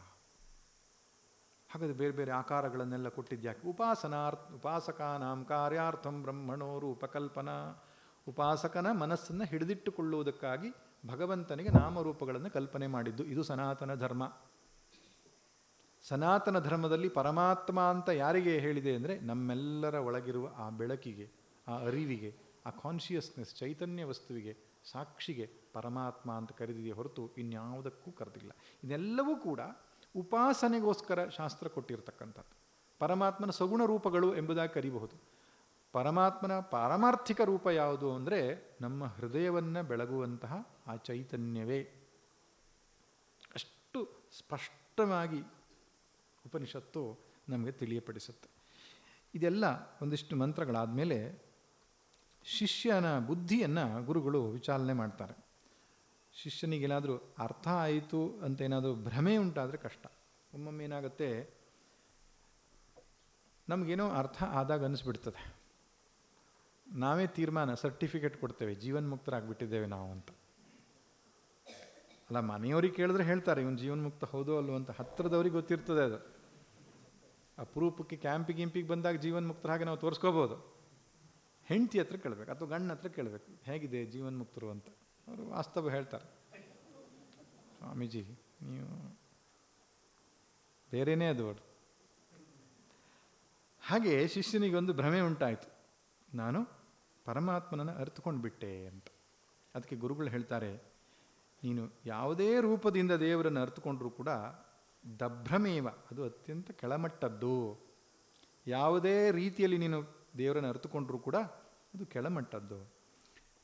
ಹಾಗಾದ್ರೆ ಬೇರೆ ಬೇರೆ ಆಕಾರಗಳನ್ನೆಲ್ಲ ಕೊಟ್ಟಿದ್ಯಾಕೆ ಉಪಾಸನಾರ್ಥ, ಉಪಾಸಕಾನಾಂ ಕಾರ್ಯಾರ್ಥಂ ಬ್ರಹ್ಮಣೋ ರೂಪಕಲ್ಪನಾ. ಉಪಾಸಕನ ಮನಸ್ಸನ್ನು ಹಿಡಿದಿಟ್ಟುಕೊಳ್ಳುವುದಕ್ಕಾಗಿ ಭಗವಂತನಿಗೆ ನಾಮರೂಪಗಳನ್ನು ಕಲ್ಪನೆ ಮಾಡಿದ್ದು. ಇದು ಸನಾತನ ಧರ್ಮ. ಸನಾತನ ಧರ್ಮದಲ್ಲಿ ಪರಮಾತ್ಮ ಅಂತ ಯಾರಿಗೆ ಹೇಳಿದೆ ಅಂದರೆ ನಮ್ಮೆಲ್ಲರ ಒಳಗಿರುವ ಆ ಬೆಳಕಿಗೆ, ಆ ಅರಿವಿಗೆ, ಆ ಕಾನ್ಷಿಯಸ್ನೆಸ್ ಚೈತನ್ಯ ವಸ್ತುವಿಗೆ, ಸಾಕ್ಷಿಗೆ ಪರಮಾತ್ಮ ಅಂತ ಕರೆದಿದೆಯೇ ಹೊರತು ಇನ್ಯಾವುದಕ್ಕೂ ಕರೆದಿಲ್ಲ. ಇದೆಲ್ಲವೂ ಕೂಡ ಉಪಾಸನೆಗೋಸ್ಕರ ಶಾಸ್ತ್ರ ಕೊಟ್ಟಿರತಕ್ಕಂಥದ್ದು. ಪರಮಾತ್ಮನ ಸಗುಣ ರೂಪಗಳು ಎಂಬುದಾಗಿ ಕರಿಬಹುದು. ಪರಮಾತ್ಮನ ಪಾರಮಾರ್ಥಿಕ ರೂಪ ಯಾವುದು ಅಂದರೆ ನಮ್ಮ ಹೃದಯವನ್ನು ಬೆಳಗುವಂತಹ ಆ ಚೈತನ್ಯವೇ. ಅಷ್ಟು ಸ್ಪಷ್ಟವಾಗಿ ಉಪನಿಷತ್ತು ನಮಗೆ ತಿಳಿಯಪಡಿಸುತ್ತೆ. ಇದೆಲ್ಲ ಒಂದಿಷ್ಟು ಮಂತ್ರಗಳಾದಮೇಲೆ ಶಿಷ್ಯನ ಬುದ್ಧಿಯನ್ನು ಗುರುಗಳು ವಿಚಾರಣೆ ಮಾಡ್ತಾರೆ. ಶಿಷ್ಯನಿಗೇನಾದರೂ ಅರ್ಥ ಆಯಿತು ಅಂತ ಏನಾದರೂ ಭ್ರಮೆ ಉಂಟಾದರೆ ಕಷ್ಟ. ಒಮ್ಮೊಮ್ಮೆ ಏನಾಗುತ್ತೆ? ನಮಗೇನೋ ಅರ್ಥ ಆದಾಗ ಅನ್ನಿಸ್ಬಿಡ್ತದೆ ನಾವೇ ತೀರ್ಮಾನ, ಸರ್ಟಿಫಿಕೇಟ್ ಕೊಡ್ತೇವೆ, ಜೀವನ್ಮುಕ್ತರಾಗ್ಬಿಟ್ಟಿದ್ದೇವೆ ನಾವು ಅಂತ. ಅಲ್ಲ, ಮನೆಯವ್ರಿಗೆ ಕೇಳಿದ್ರೆ ಹೇಳ್ತಾರೆ, ಇವನು ಜೀವನ್ಮುಕ್ತ ಹೌದೋ ಅಲ್ಲೋ ಅಂತ. ಹತ್ತಿರದವ್ರಿಗೆ ಗೊತ್ತಿರ್ತದೆ ಅದು. ಅಪರೂಪಕ್ಕೆ ಕ್ಯಾಂಪಿಗೆ ಗಿಂಪಿಗೆ ಬಂದಾಗ ಜೀವನ್ ಮುಕ್ತರ ಹಾಗೆ ನಾವು ತೋರಿಸ್ಕೋಬೋದು. ಹೆಂಡತಿ ಹತ್ರ ಕೇಳಬೇಕು, ಅಥವಾ ಗಂಡ ಹತ್ರ ಕೇಳಬೇಕು, ಹೇಗಿದೆ ಜೀವನ್ ಮುಕ್ತರು ಅಂತ. ಅವರು ವಾಸ್ತವ ಹೇಳ್ತಾರೆ. ಸ್ವಾಮೀಜಿ, ನೀವು ಬೇರೆಯೇ ಅದು ಅವರು. ಹಾಗೆ ಶಿಷ್ಯನಿಗೊಂದು ಭ್ರಮೆ ಉಂಟಾಯಿತು. ನಾನು ಪರಮಾತ್ಮನನ್ನು ಅರ್ಥಕೊಂಡು ಬಿಟ್ಟೆ ಅಂತ. ಅದಕ್ಕೆ ಗುರುಗಳು ಹೇಳ್ತಾರೆ, ನೀನು ಯಾವುದೇ ರೂಪದಿಂದ ದೇವರನ್ನು ಅರ್ಥಕೊಂಡ್ರೂ ಕೂಡ ದಭ್ರಮೇವ. ಅದು ಅತ್ಯಂತ ಕೆಳಮಟ್ಟದ್ದು. ಯಾವುದೇ ರೀತಿಯಲ್ಲಿ ನೀನು ದೇವರನ್ನು ಅರ್ಥಕೊಂಡ್ರೂ ಕೂಡ ಅದು ಕೆಳಮಟ್ಟದ್ದು.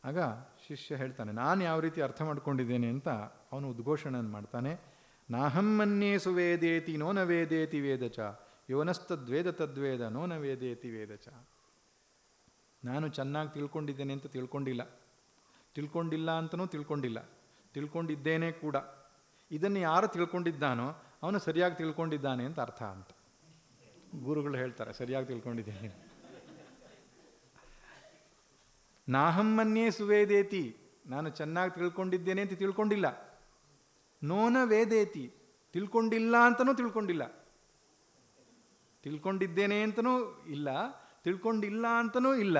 ಆಗ ಶಿಷ್ಯ ಹೇಳ್ತಾನೆ, ನಾನು ಯಾವ ರೀತಿ ಅರ್ಥ ಮಾಡ್ಕೊಂಡಿದ್ದೇನೆ ಅಂತ ಅವನು ಉದ್ಘೋಷಣೆಯನ್ನು ಮಾಡ್ತಾನೆ. ನಾಹಮ್ಮನ್ಯೇ ನೋ ನೋನ ವೇದೇತಿ ವೇದಚ. ಯೋನಸ್ತದ್ವೇದ ತದ್ವೇದ ನೋನ ವೇದೇತಿ ವೇದಚ. ನಾನು ಚೆನ್ನಾಗಿ ತಿಳ್ಕೊಂಡಿದ್ದೇನೆ ಅಂತ ತಿಳ್ಕೊಂಡಿಲ್ಲ. ತಿಳ್ಕೊಂಡಿಲ್ಲ ಅಂತನೂ ತಿಳ್ಕೊಂಡಿಲ್ಲ. ತಿಳ್ಕೊಂಡಿದ್ದೇನೆ ಕೂಡ. ಇದನ್ನು ಯಾರು ತಿಳ್ಕೊಂಡಿದ್ದಾನೋ ಅವನು ಸರಿಯಾಗಿ ತಿಳ್ಕೊಂಡಿದ್ದಾನೆ ಅಂತ ಅರ್ಥ ಅಂತ ಗುರುಗಳು ಹೇಳ್ತಾರೆ, ಸರಿಯಾಗಿ ತಿಳ್ಕೊಂಡಿದ್ದೇನೆ. ನಾಹಮ್ಮನ್ನೇ ಸುವೇದೇತಿ, ನಾನು ಚೆನ್ನಾಗಿ ತಿಳ್ಕೊಂಡಿದ್ದೇನೆ ಅಂತ ತಿಳ್ಕೊಂಡಿಲ್ಲ. ನೋನ ವೇದೇತಿ, ತಿಳ್ಕೊಂಡಿಲ್ಲ ಅಂತನೂ ತಿಳ್ಕೊಂಡಿಲ್ಲ. ತಿಳ್ಕೊಂಡಿದ್ದೇನೆ ಅಂತನೂ ಇಲ್ಲ, ತಿಳ್ಕೊಂಡಿಲ್ಲ ಅಂತನೂ ಇಲ್ಲ.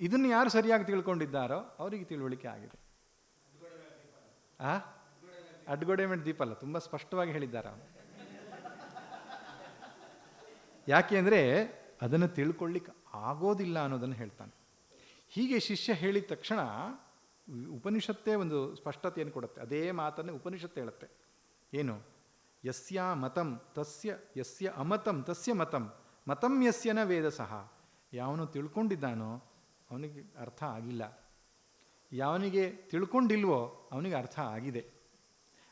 ಇದನ್ನು ಯಾರು ಸರಿಯಾಗಿ ತಿಳ್ಕೊಂಡಿದ್ದಾರೋ ಅವರಿಗೆ ತಿಳುವಳಿಕೆ ಆಗಿದೆ. ಆ? ಅಡ್ಗೋಡೆ ಮೇಲೆ ದೀಪ ಅಲ್ಲ, ತುಂಬ ಸ್ಪಷ್ಟವಾಗಿ ಹೇಳಿದ್ದಾರೆ ಅವನು ಯಾಕೆ ಅಂದರೆ ಅದನ್ನು ತಿಳ್ಕೊಳ್ಳಿಕ್ಕೆ ಆಗೋದಿಲ್ಲ ಅನ್ನೋದನ್ನು ಹೇಳ್ತಾನೆ. ಹೀಗೆ ಶಿಷ್ಯ ಹೇಳಿದ ತಕ್ಷಣ ಉಪನಿಷತ್ತೇ ಒಂದು ಸ್ಪಷ್ಟತೆಯನ್ನು ಕೊಡುತ್ತೆ. ಅದೇ ಮಾತನ್ನು ಉಪನಿಷತ್ತು ಹೇಳುತ್ತೆ. ಏನು? ಯಸ್ಯ ಮತಂ ತಸ್ಯ, ಯಸ್ಯ ಅಮತಂ ತಸ್ಯ ಮತಂ ಮತಂ ಯಸ್ಯನ ವೇದ ಸಹ. ಯಾವನು ತಿಳ್ಕೊಂಡಿದ್ದಾನೋ ಅವನಿಗೆ ಅರ್ಥ ಆಗಿಲ್ಲ. ಯಾವನಿಗೆ ತಿಳ್ಕೊಂಡಿಲ್ವೋ ಅವನಿಗೆ ಅರ್ಥ ಆಗಿದೆ.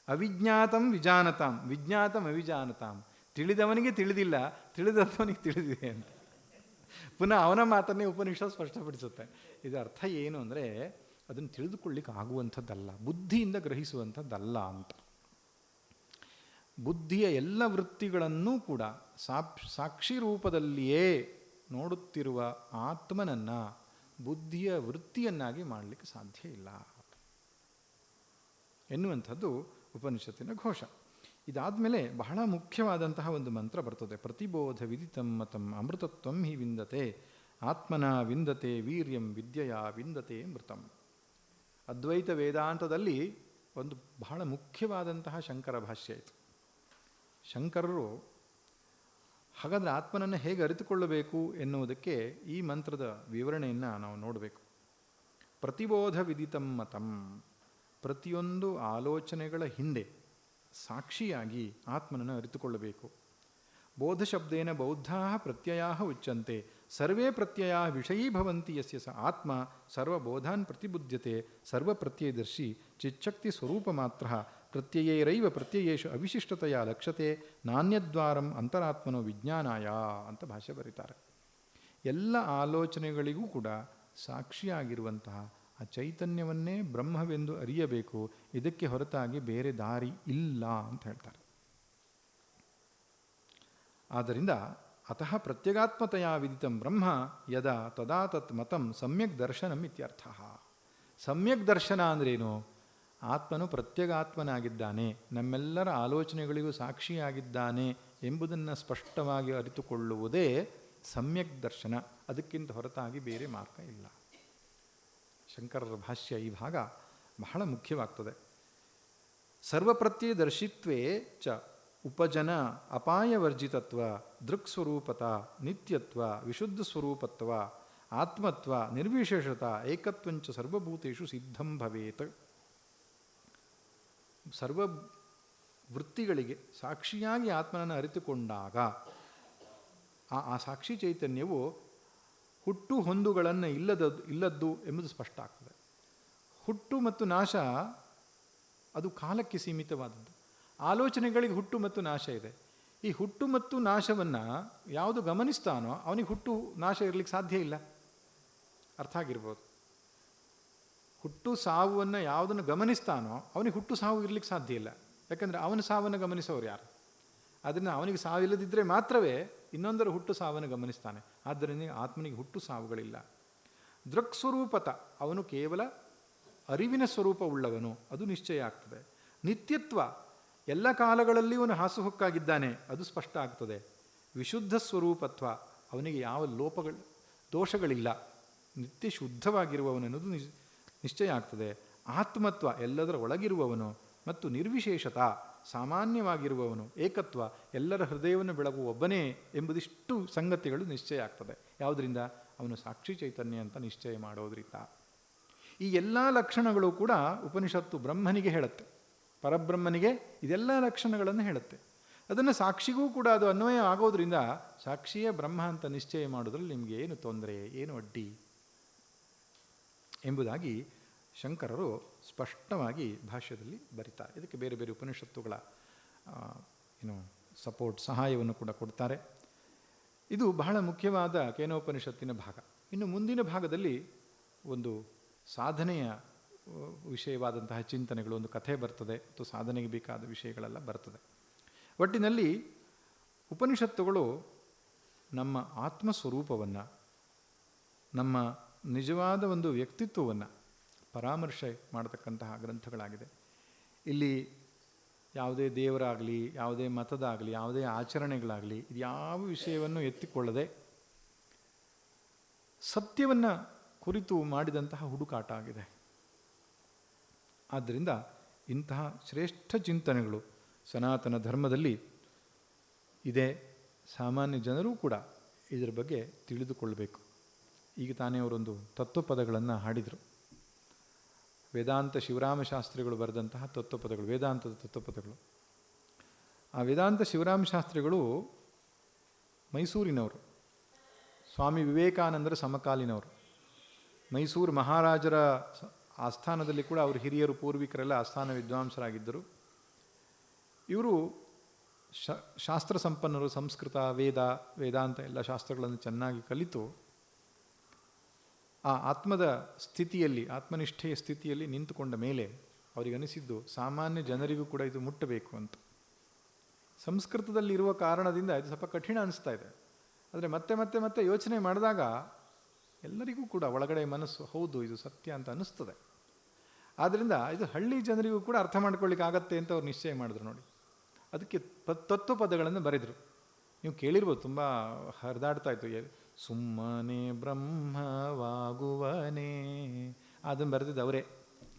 ಅವಿಜ್ಞಾತಂ ವಿಜಾನತಾಂ, ವಿಜ್ಞಾತಂ ಅವಿಜಾನತಾಂ. ತಿಳಿದವನಿಗೆ ತಿಳಿದಿಲ್ಲ, ತಿಳಿದವನಿಗೆ ತಿಳಿದಿದೆ ಅಂತ. ಪುನಃ ಅವನ ಮಾತನ್ನೇ ಉಪನಿಷತ್ ಸ್ಪಷ್ಟಪಡಿಸುತ್ತೆ. ಇದರ ಅರ್ಥ ಏನು ಅಂದರೆ, ಅದನ್ನು ತಿಳಿದುಕೊಳ್ಳಿಕ್ಕೆ ಆಗುವಂಥದ್ದಲ್ಲ, ಬುದ್ಧಿಯಿಂದ ಗ್ರಹಿಸುವಂಥದ್ದಲ್ಲ ಅಂತ. ಬುದ್ಧಿಯ ಎಲ್ಲ ವೃತ್ತಿಗಳನ್ನೂ ಕೂಡ ಸಾಕ್ಷಿ ರೂಪದಲ್ಲಿಯೇ ನೋಡುತ್ತಿರುವ ಆತ್ಮನನ್ನು ಬುದ್ಧಿಯ ವೃತ್ತಿಯನ್ನಾಗಿ ಮಾಡಲಿಕ್ಕೆ ಸಾಧ್ಯ ಇಲ್ಲ. ಎನ್ನುವಂಥದ್ದು ಉಪನಿಷತ್ತಿನ ಘೋಷ. ಇದಾದಮೇಲೆ ಬಹಳ ಮುಖ್ಯವಾದಂತಹ ಒಂದು ಮಂತ್ರ ಬರ್ತದೆ. ಪ್ರತಿಬೋಧ ವಿದಿತಂ ಮತಂ ಅಮೃತತ್ವಂ ಹಿ ವಿಂದತೆ, ಆತ್ಮನ ವಿಂದತೆ, ವೀರ್ಯಂ ವಿದ್ಯೆಯ ವಿಂದತೆ ಮೃತಂ. ಅದ್ವೈತ ವೇದಾಂತದಲ್ಲಿ ಒಂದು ಬಹಳ ಮುಖ್ಯವಾದಂತಹ ಶಂಕರ ಭಾಷ್ಯ ಇತ್ತು ಶಂಕರರು ಹಾಗಾದರೆ ಆತ್ಮನನ್ನು ಹೇಗೆ ಅರಿತುಕೊಳ್ಳಬೇಕು ಎನ್ನುವುದಕ್ಕೆ ಈ ಮಂತ್ರದ ವಿವರಣೆಯನ್ನು ನಾವು ನೋಡಬೇಕು. ಪ್ರತಿಬೋಧ ವಿದಿತಂ ಮತಂ. ಪ್ರತಿಯೊಂದು ಆಲೋಚನೆಗಳ ಹಿಂದೆ ಸಾಕ್ಷಿಯಾಗಿ ಆತ್ಮನನ್ನು ಅರಿತುಕೊಳ್ಳಬೇಕು. ಬೋಧಶಬ್ದೇನ ಬೌದ್ಧಾ ಪ್ರತ್ಯಯ ಉಚ್ಯಂತೆ ಸರ್ವೇ ಪ್ರತ್ಯಯ ವಿಷಯೀಭವಂತಿ ಯಸ್ಯ ಸ ಆತ್ಮ ಸರ್ವಬೋಧಾನ್ ಪ್ರತಿಬುದ್ಧ್ಯತೆ ಸರ್ವಪ್ರತ್ಯಯದರ್ಶಿ ಚಿಚ್ಚಕ್ತಿ ಸ್ವರೂಪ ಮಾತ್ರ ಪ್ರತ್ಯಯೈರೈವ ಪ್ರತ್ಯಯೇಶು ಅವಿಶಿಷ್ಟತೆಯ ಲಕ್ಷತೆ, ನಾಣ್ಯದ್ವಾರಂ ಅಂತರಾತ್ಮನೋ ವಿಜ್ಞಾನಾಯ ಅಂತ ಭಾಷೆ ಬರೀತಾರೆ. ಎಲ್ಲ ಆಲೋಚನೆಗಳಿಗೂ ಕೂಡ ಸಾಕ್ಷಿಯಾಗಿರುವಂತಹ ಆ ಚೈತನ್ಯವನ್ನೇ ಬ್ರಹ್ಮವೆಂದು ಅರಿಯಬೇಕು, ಇದಕ್ಕೆ ಹೊರತಾಗಿ ಬೇರೆ ದಾರಿ ಇಲ್ಲ ಅಂತ ಹೇಳ್ತಾರೆ. ಆದ್ದರಿಂದ ಅತಃ ಪ್ರತ್ಯಗಾತ್ಮತೆಯ ವಿದಿತಂ ಬ್ರಹ್ಮ ಯದ ತದಾ ತತ್ ಮತಂ ಸಮ್ಯಕ್ ದರ್ಶನಂ ಇತ್ಯರ್ಥ. ಸಮ್ಯಕ್ ದರ್ಶನ ಅಂದ್ರೇನು? ಆತ್ಮನು ಪ್ರತ್ಯಗಾತ್ಮನಾಗಿದ್ದಾನೆ, ನಮ್ಮೆಲ್ಲರ ಆಲೋಚನೆಗಳಿಗೂ ಸಾಕ್ಷಿಯಾಗಿದ್ದಾನೆ ಎಂಬುದನ್ನು ಸ್ಪಷ್ಟವಾಗಿ ಅರಿತುಕೊಳ್ಳುವುದೇ ಸಮ್ಯಕ್ ದರ್ಶನ, ಅದಕ್ಕಿಂತ ಹೊರತಾಗಿ ಬೇರೆ ಮಾರ್ಗ ಇಲ್ಲ. ಶಂಕರರ ಭಾಷ್ಯ ಈ ಭಾಗ ಬಹಳ ಮುಖ್ಯವಾಗ್ತದೆ. ಸರ್ವಪ್ರತ್ಯದರ್ಶಿತ್ವೇ ಚ ಉಪಜನ ಅಪಾಯವರ್ಜಿತತ್ವ, ದೃಕ್ಸ್ವರೂಪತ, ನಿತ್ಯತ್ವ ವಿಶುದ್ಧ ಸ್ವರೂಪತ್ವ ಆತ್ಮತ್ವ, ನಿರ್ವಿಶೇಷತ, ಏಕತ್ವಂಚ ಸರ್ವಭೂತೇಷು ಸಿದ್ಧಂ ಭವೇತ್. ಸರ್ವ ವೃತ್ತಿಗಳಿಗೆ ಸಾಕ್ಷಿಯಾಗಿ ಆತ್ಮನನ್ನು ಅರಿತುಕೊಂಡಾಗ ಆ ಆ ಸಾಕ್ಷಿ ಚೈತನ್ಯವು ಹುಟ್ಟು ಹೊಂದುಗಳನ್ನು ಇಲ್ಲದ ಇಲ್ಲದ್ದು ಎಂಬುದು ಸ್ಪಷ್ಟ ಆಗ್ತದೆ. ಹುಟ್ಟು ಮತ್ತು ನಾಶ ಅದು ಕಾಲಕ್ಕೆ ಸೀಮಿತವಾದದ್ದು. ಆಲೋಚನೆಗಳಿಗೆ ಹುಟ್ಟು ಮತ್ತು ನಾಶ ಇದೆ. ಈ ಹುಟ್ಟು ಮತ್ತು ನಾಶವನ್ನು ಯಾವುದು ಗಮನಿಸ್ತಾನೋ ಅವನಿಗೆ ಹುಟ್ಟು ನಾಶ ಇರಲಿಕ್ಕೆ ಸಾಧ್ಯ ಇಲ್ಲ. ಅರ್ಥ ಆಗಿರ್ಬೋದು. ಹುಟ್ಟು ಸಾವನ್ನು ಯಾವುದನ್ನು ಗಮನಿಸ್ತಾನೋ ಅವನಿಗೆ ಹುಟ್ಟು ಸಾವು ಇರಲಿಕ್ಕೆ ಸಾಧ್ಯ ಇಲ್ಲ. ಯಾಕಂದರೆ ಅವನ ಸಾವನ್ನು ಗಮನಿಸೋರು ಯಾರು? ಅದನ್ನು ಅವನಿಗೆ ಸಾವಿಲ್ಲದಿದ್ದರೆ ಮಾತ್ರವೇ ಇನ್ನೊಂದರ ಹುಟ್ಟು ಸಾವನ್ನು ಗಮನಿಸ್ತಾನೆ. ಆದ್ದರಿಂದ ಆತ್ಮನಿಗೆ ಹುಟ್ಟು ಸಾವುಗಳಿಲ್ಲ. ದೃಕ್ ಸ್ವರೂಪತ ಅವನು ಕೇವಲ ಅರಿವಿನ ಸ್ವರೂಪ ಉಳ್ಳವನು, ಅದು ನಿಶ್ಚಯ ಆಗ್ತದೆ. ನಿತ್ಯತ್ವ, ಎಲ್ಲ ಕಾಲಗಳಲ್ಲಿ ಅವನು ಹಾಸುಹೊಕ್ಕಾಗಿದ್ದಾನೆ, ಅದು ಸ್ಪಷ್ಟ ಆಗ್ತದೆ. ವಿಶುದ್ಧ ಸ್ವರೂಪತ್ವ, ಅವನಿಗೆ ಯಾವ ಲೋಪಗಳು, ದೋಷಗಳಿಲ್ಲ. ನಿತ್ಯ ಶುದ್ಧವಾಗಿರುವವನನ್ನೋದು ನಿಶ್, ನಿಶ್ಚಯ ಆಗ್ತದೆ. ಆತ್ಮತ್ವ ಎಲ್ಲದರ ಒಳಗಿರುವವನು ಮತ್ತು ನಿರ್ವಿಶೇಷತ ಸಾಮಾನ್ಯವಾಗಿರುವವನು, ಏಕತ್ವ, ಎಲ್ಲರ ಹೃದಯವನ್ನು ಬೆಳಗುವ ಒಬ್ಬನೇ ಎಂಬುದಿಷ್ಟು ಸಂಗತಿಗಳು ನಿಶ್ಚಯ ಆಗ್ತದೆ. ಯಾವುದರಿಂದ? ಅವನು ಸಾಕ್ಷಿ ಚೈತನ್ಯ ಅಂತ ನಿಶ್ಚಯ ಮಾಡೋದ್ರಿಂದ. ಈ ಎಲ್ಲ ಲಕ್ಷಣಗಳು ಕೂಡ ಉಪನಿಷತ್ತು ಬ್ರಹ್ಮನಿಗೆ ಹೇಳುತ್ತೆ. ಪರಬ್ರಹ್ಮನಿಗೆ ಇದೆಲ್ಲ ಲಕ್ಷಣಗಳನ್ನು ಹೇಳುತ್ತೆ. ಅದನ್ನು ಸಾಕ್ಷಿಗೂ ಕೂಡ ಅದು ಅನ್ವಯ ಆಗೋದ್ರಿಂದ ಸಾಕ್ಷಿಯೇ ಬ್ರಹ್ಮ ಅಂತ ನಿಶ್ಚಯ ಮಾಡೋದ್ರಲ್ಲಿ ನಿಮಗೆ ಏನು ತೊಂದರೆ, ಏನು ಅಡ್ಡಿ? ಎಂಬುದಾಗಿ ಶಂಕರರು ಸ್ಪಷ್ಟವಾಗಿ ಭಾಷ್ಯದಲ್ಲಿ ಬರೀತಾರೆ ಇದಕ್ಕೆ ಬೇರೆ ಬೇರೆ ಉಪನಿಷತ್ತುಗಳ ಏನು ಸಪೋರ್ಟ್ ಸಹಾಯವನ್ನು ಕೂಡ ಕೊಡ್ತಾರೆ. ಇದು ಬಹಳ ಮುಖ್ಯವಾದ ಕೇನೋಪನಿಷತ್ತಿನ ಭಾಗ. ಇನ್ನು ಮುಂದಿನ ಭಾಗದಲ್ಲಿ ಒಂದು ಸಾಧನೆಯ ವಿಷಯವಾದಂತಹ ಚಿಂತನೆಗಳು, ಒಂದು ಕಥೆ ಬರ್ತದೆ ಮತ್ತು ಸಾಧನೆಗೆ ಬೇಕಾದ ವಿಷಯಗಳೆಲ್ಲ ಬರ್ತದೆ. ಒಟ್ಟಿನಲ್ಲಿ ಉಪನಿಷತ್ತುಗಳು ನಮ್ಮ ಆತ್ಮಸ್ವರೂಪವನ್ನು, ನಮ್ಮ ನಿಜವಾದ ಒಂದು ವ್ಯಕ್ತಿತ್ವವನ್ನು ಪರಾಮರ್ಶೆ ಮಾಡತಕ್ಕಂತಹ ಗ್ರಂಥಗಳಾಗಿದೆ. ಇಲ್ಲಿ ಯಾವುದೇ ದೇವರಾಗಲಿ, ಯಾವುದೇ ಮತದಾಗಲಿ, ಯಾವುದೇ ಆಚರಣೆಗಳಾಗಲಿ ಇದು ಯಾವ ವಿಷಯವನ್ನು ಎತ್ತಿಕೊಳ್ಳದೆ ಸತ್ಯವನ್ನು ಕುರಿತು ಮಾಡಿದಂತಹ ಹುಡುಕಾಟ ಆಗಿದೆ ಆದ್ದರಿಂದ ಇಂತಹ ಶ್ರೇಷ್ಠ ಚಿಂತನೆಗಳು ಸನಾತನ ಧರ್ಮದಲ್ಲಿ ಇದೆ. ಸಾಮಾನ್ಯ ಜನರೂ ಕೂಡ ಇದರ ಬಗ್ಗೆ ತಿಳಿದುಕೊಳ್ಳಬೇಕು ಈಗ ತಾನೇ ಅವರೊಂದು ತತ್ವಪದಗಳನ್ನು ಹಾಡಿದರು. ವೇದಾಂತ ಶಿವರಾಮಶಾಸ್ತ್ರಿಗಳು ಬರೆದಂತಹ ತತ್ವಪದಗಳು, ವೇದಾಂತದ ತತ್ವಪದಗಳು. ಆ ವೇದಾಂತ ಶಿವರಾಮಶಾಸ್ತ್ರಿಗಳು ಮೈಸೂರಿನವರು. ಸ್ವಾಮಿ ವಿವೇಕಾನಂದರ ಸಮಕಾಲೀನವರು. ಮೈಸೂರು ಮಹಾರಾಜರ ಆಸ್ಥಾನದಲ್ಲಿ ಕೂಡ ಅವರು ಹಿರಿಯರು, ಪೂರ್ವಿಕರೆಲ್ಲ ಆಸ್ಥಾನ ವಿದ್ವಾಂಸರಾಗಿದ್ದರು. ಇವರು ಶಾಸ್ತ್ರ ಸಂಪನ್ನರು, ಸಂಸ್ಕೃತ, ವೇದ, ವೇದಾಂತ ಎಲ್ಲ ಶಾಸ್ತ್ರಗಳನ್ನು ಚೆನ್ನಾಗಿ ಕಲಿತು ಆ ಆತ್ಮದ ಸ್ಥಿತಿಯಲ್ಲಿ, ಆತ್ಮನಿಷ್ಠೆಯ ಸ್ಥಿತಿಯಲ್ಲಿ ನಿಂತುಕೊಂಡ ಮೇಲೆ ಅವರಿಗೆ ಅನಿಸಿದ್ದು ಸಾಮಾನ್ಯ ಜನರಿಗೂ ಕೂಡ ಇದು ಮುಟ್ಟಬೇಕು ಅಂತ. ಸಂಸ್ಕೃತದಲ್ಲಿರುವ ಕಾರಣದಿಂದ ಇದು ಸ್ವಲ್ಪ ಕಠಿಣ ಅನಿಸ್ತಾ ಇದೆ. ಆದರೆ ಮತ್ತೆ ಮತ್ತೆ ಮತ್ತೆ ಯೋಚನೆ ಮಾಡಿದಾಗ ಎಲ್ಲರಿಗೂ ಕೂಡ ಒಳಗಡೆ ಮನಸ್ಸು ಹೌದು, ಇದು ಸತ್ಯ ಅಂತ ಅನ್ನಿಸ್ತದೆ. ಆದ್ದರಿಂದ ಇದು ಹಳ್ಳಿ ಜನರಿಗೂ ಕೂಡ ಅರ್ಥ ಮಾಡ್ಕೊಳ್ಳಿಕ್ಕಾಗತ್ತೆ ಅಂತ ಅವ್ರು ನಿಶ್ಚಯ ಮಾಡಿದ್ರು ನೋಡಿ. ಅದಕ್ಕೆ ತತ್ವ ಪದಗಳನ್ನು ಬರೆದರು. ನೀವು ಕೇಳಿರ್ಬೋದು, ತುಂಬ ಹರಿದಾಡ್ತಾ ಇತ್ತು. ಸುಮ್ಮನೆ ಬ್ರಹ್ಮವಾಗುವನೇ. ಅದನ್ನು ಬರೆದಿದ್ದು ಅವರೇ,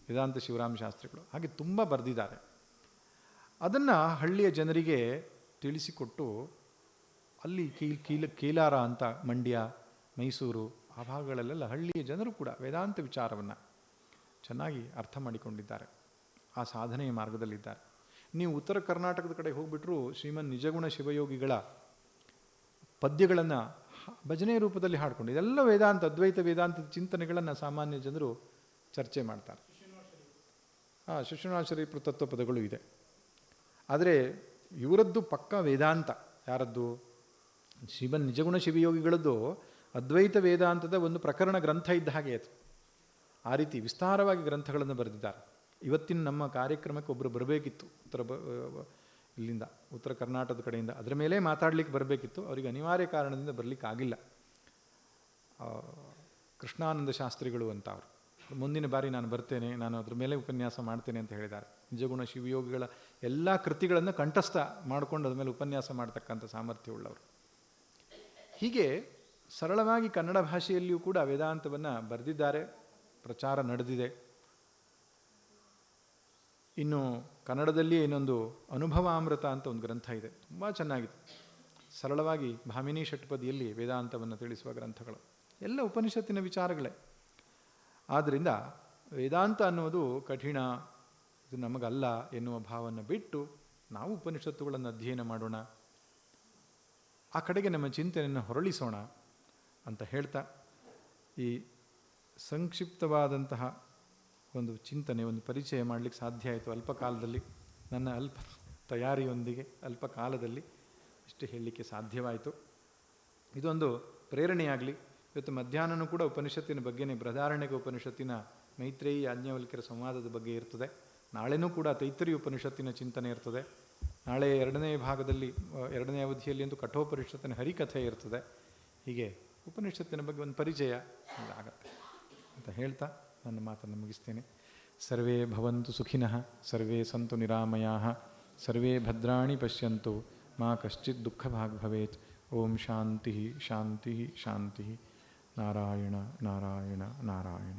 ವೇದಾಂತ ಶಿವರಾಮ ಶಾಸ್ತ್ರಿಗಳು. ಹಾಗೆ ತುಂಬ ಬರೆದಿದ್ದಾರೆ. ಅದನ್ನು ಹಳ್ಳಿಯ ಜನರಿಗೆ ತಿಳಿಸಿಕೊಟ್ಟು, ಅಲ್ಲಿ ಕೀಲ್ ಕೀಲ, ಕೀಲಾರ ಅಂತ ಮಂಡ್ಯ, ಮೈಸೂರು, ಆ ಭಾಗಗಳಲ್ಲೆಲ್ಲ ಹಳ್ಳಿಯ ಜನರು ಕೂಡ ವೇದಾಂತ ವಿಚಾರವನ್ನು ಚೆನ್ನಾಗಿ ಅರ್ಥ ಮಾಡಿಕೊಂಡಿದ್ದಾರೆ. ಆ ಸಾಧನೆಯ ಮಾರ್ಗದಲ್ಲಿದ್ದಾರೆ. ನೀವು ಉತ್ತರ ಕರ್ನಾಟಕದ ಕಡೆ ಹೋಗ್ಬಿಟ್ರು ಶ್ರೀಮನ್ ನಿಜಗುಣ ಶಿವಯೋಗಿಗಳ ಪದ್ಯಗಳನ್ನು ಭಜನೆ ರೂಪದಲ್ಲಿ ಹಾಡ್ಕೊಂಡು, ಇದೆಲ್ಲ ವೇದಾಂತ, ಅದ್ವೈತ ವೇದಾಂತದ ಚಿಂತನೆಗಳನ್ನು ಸಾಮಾನ್ಯ ಜನರು ಚರ್ಚೆ ಮಾಡ್ತಾರೆ. ಹಾಂ ಶಿಶುನಾಶರಿ ತತ್ವ ಪದಗಳು ಇದೆ. ಆದರೆ ಇವರದ್ದು ಪಕ್ಕ ವೇದಾಂತ ಯಾರದ್ದು? ಶಿವ ನಿಜಗುಣ ಶಿವಯೋಗಿಗಳದ್ದು ಅದ್ವೈತ ವೇದಾಂತದ ಒಂದು ಪ್ರಕರಣ ಗ್ರಂಥ ಇದ್ದ ಹಾಗೆ ಅದು. ಆ ರೀತಿ ವಿಸ್ತಾರವಾಗಿ ಗ್ರಂಥಗಳನ್ನು ಬರೆದಿದ್ದಾರೆ. ಇವತ್ತಿನ ನಮ್ಮ ಕಾರ್ಯಕ್ರಮಕ್ಕೆ ಒಬ್ಬರು ಬರಬೇಕಿತ್ತು. ಉತ್ತರ ಇಲ್ಲಿಂದ ಉತ್ತರ ಕರ್ನಾಟಕದ ಕಡೆಯಿಂದ ಅದರ ಮೇಲೆ ಮಾತಾಡಲಿಕ್ಕೆ ಬರಬೇಕಿತ್ತು. ಅವರಿಗೆ ಅನಿವಾರ್ಯ ಕಾರಣದಿಂದ ಬರಲಿಕ್ಕಾಗಿಲ್ಲ ಕೃಷ್ಣಾನಂದ ಶಾಸ್ತ್ರಿಗಳು ಅಂತ ಅವರು. ಮುಂದಿನ ಬಾರಿ ನಾನು ಬರ್ತೇನೆ, ನಾನು ಅದ್ರ ಮೇಲೆ ಉಪನ್ಯಾಸ ಮಾಡ್ತೇನೆ ಅಂತ ಹೇಳಿದ್ದಾರೆ. ನಿಜಗುಣ ಶಿವಯೋಗಿಗಳ ಎಲ್ಲ ಕೃತಿಗಳನ್ನು ಕಂಠಸ್ಥ ಮಾಡಿಕೊಂಡು ಅದ್ರ ಮೇಲೆ ಉಪನ್ಯಾಸ ಮಾಡ್ತಕ್ಕಂಥ ಸಾಮರ್ಥ್ಯವುಳ್ಳವರು ಹೀಗೆ ಸರಳವಾಗಿ ಕನ್ನಡ ಭಾಷೆಯಲ್ಲಿಯೂ ಕೂಡ ವೇದಾಂತವನ್ನು ಬರೆದಿದ್ದಾರೆ. ಪ್ರಚಾರ ನಡೆದಿದೆ. ಇನ್ನು ಕನ್ನಡದಲ್ಲಿ ಇನ್ನೊಂದು ಅನುಭವಾಮೃತ ಅಂತ ಒಂದು ಗ್ರಂಥ ಇದೆ. ತುಂಬ ಚೆನ್ನಾಗಿದೆ. ಸರಳವಾಗಿ ಭಾಮಿನಿ ಷಟ್ಪದಿಯಲ್ಲಿ ವೇದಾಂತವನ್ನು ತಿಳಿಸುವ ಗ್ರಂಥಗಳು. ಎಲ್ಲ ಉಪನಿಷತ್ತಿನ ವಿಚಾರಗಳೇ. ಆದ್ದರಿಂದ ವೇದಾಂತ ಅನ್ನೋದು ಕಠಿಣ, ಇದು ನಮಗಲ್ಲ ಎನ್ನುವ ಭಾವವನ್ನು ಬಿಟ್ಟು ನಾವು ಉಪನಿಷತ್ತುಗಳನ್ನು ಅಧ್ಯಯನ ಮಾಡೋಣ. ಆ ಕಡೆಗೆ ನಮ್ಮ ಚಿಂತನೆಯನ್ನು ಹೊರಳಿಸೋಣ ಅಂತ ಹೇಳ್ತಾ, ಈ ಸಂಕ್ಷಿಪ್ತವಾದಂತಹ ಒಂದು ಚಿಂತನೆ, ಒಂದು ಪರಿಚಯ ಮಾಡಲಿಕ್ಕೆ ಸಾಧ್ಯ ಆಯಿತು ಅಲ್ಪ ಕಾಲದಲ್ಲಿ. ನನ್ನ ಅಲ್ಪ ತಯಾರಿಯೊಂದಿಗೆ, ಅಲ್ಪ ಕಾಲದಲ್ಲಿ ಇಷ್ಟು ಹೇಳಲಿಕ್ಕೆ ಸಾಧ್ಯವಾಯಿತು. ಇದೊಂದು ಪ್ರೇರಣೆಯಾಗಲಿ. ಇವತ್ತು ಮಧ್ಯಾಹ್ನನೂ ಕೂಡ ಉಪನಿಷತ್ತಿನ ಬಗ್ಗೆನೇ, ಬೃಹದಾರಣ್ಯಕ ಉಪನಿಷತ್ತಿನ ಮೈತ್ರೇಯಿ ಯಾಜ್ಞವಲ್ಕ್ಯರ ಸಂವಾದದ ಬಗ್ಗೆ ಇರ್ತದೆ. ನಾಳೆನೂ ಕೂಡ ತೈತರಿ ಉಪನಿಷತ್ತಿನ ಚಿಂತನೆ ಇರ್ತದೆ. ನಾಳೆ ಎರಡನೇ ಭಾಗದಲ್ಲಿ ಎರಡನೇ ಅವಧಿಯಲ್ಲಿ ಒಂದು ಕಠೋಪನಿಷತ್ತಿನ ಹರಿಕಥೆ ಇರ್ತದೆ. ಹೀಗೆ ಉಪನಿಷತ್ತಿನ ಬಗ್ಗೆ ಒಂದು ಪರಿಚಯ ಆಗುತ್ತೆ ಅಂತ ಹೇಳ್ತಾ ನನ್ನ ಮಾತನ್ನು ಮುಗಿಸ್ತೇನೆ. ಸರ್ವೇ ಭವಂತು ಸುಖಿನಃ, ಸರ್ವೇ ಸಂತು ನಿರಾಮಯಾ, ಸರ್ವೇ ಭದ್ರಾಣಿ ಪಶ್ಯಂತು, ಮಾ ಕಶ್ಚಿತ್ ದುಃಖ ಭಾಗ್ ಭವೇತ್ ಓಂ ಶಾಂತಿ ಶಾಂತಿ ಶಾಂತಿ. ನಾರಾಯಣ ನಾರಾಯಣ ನಾರಾಯಣ.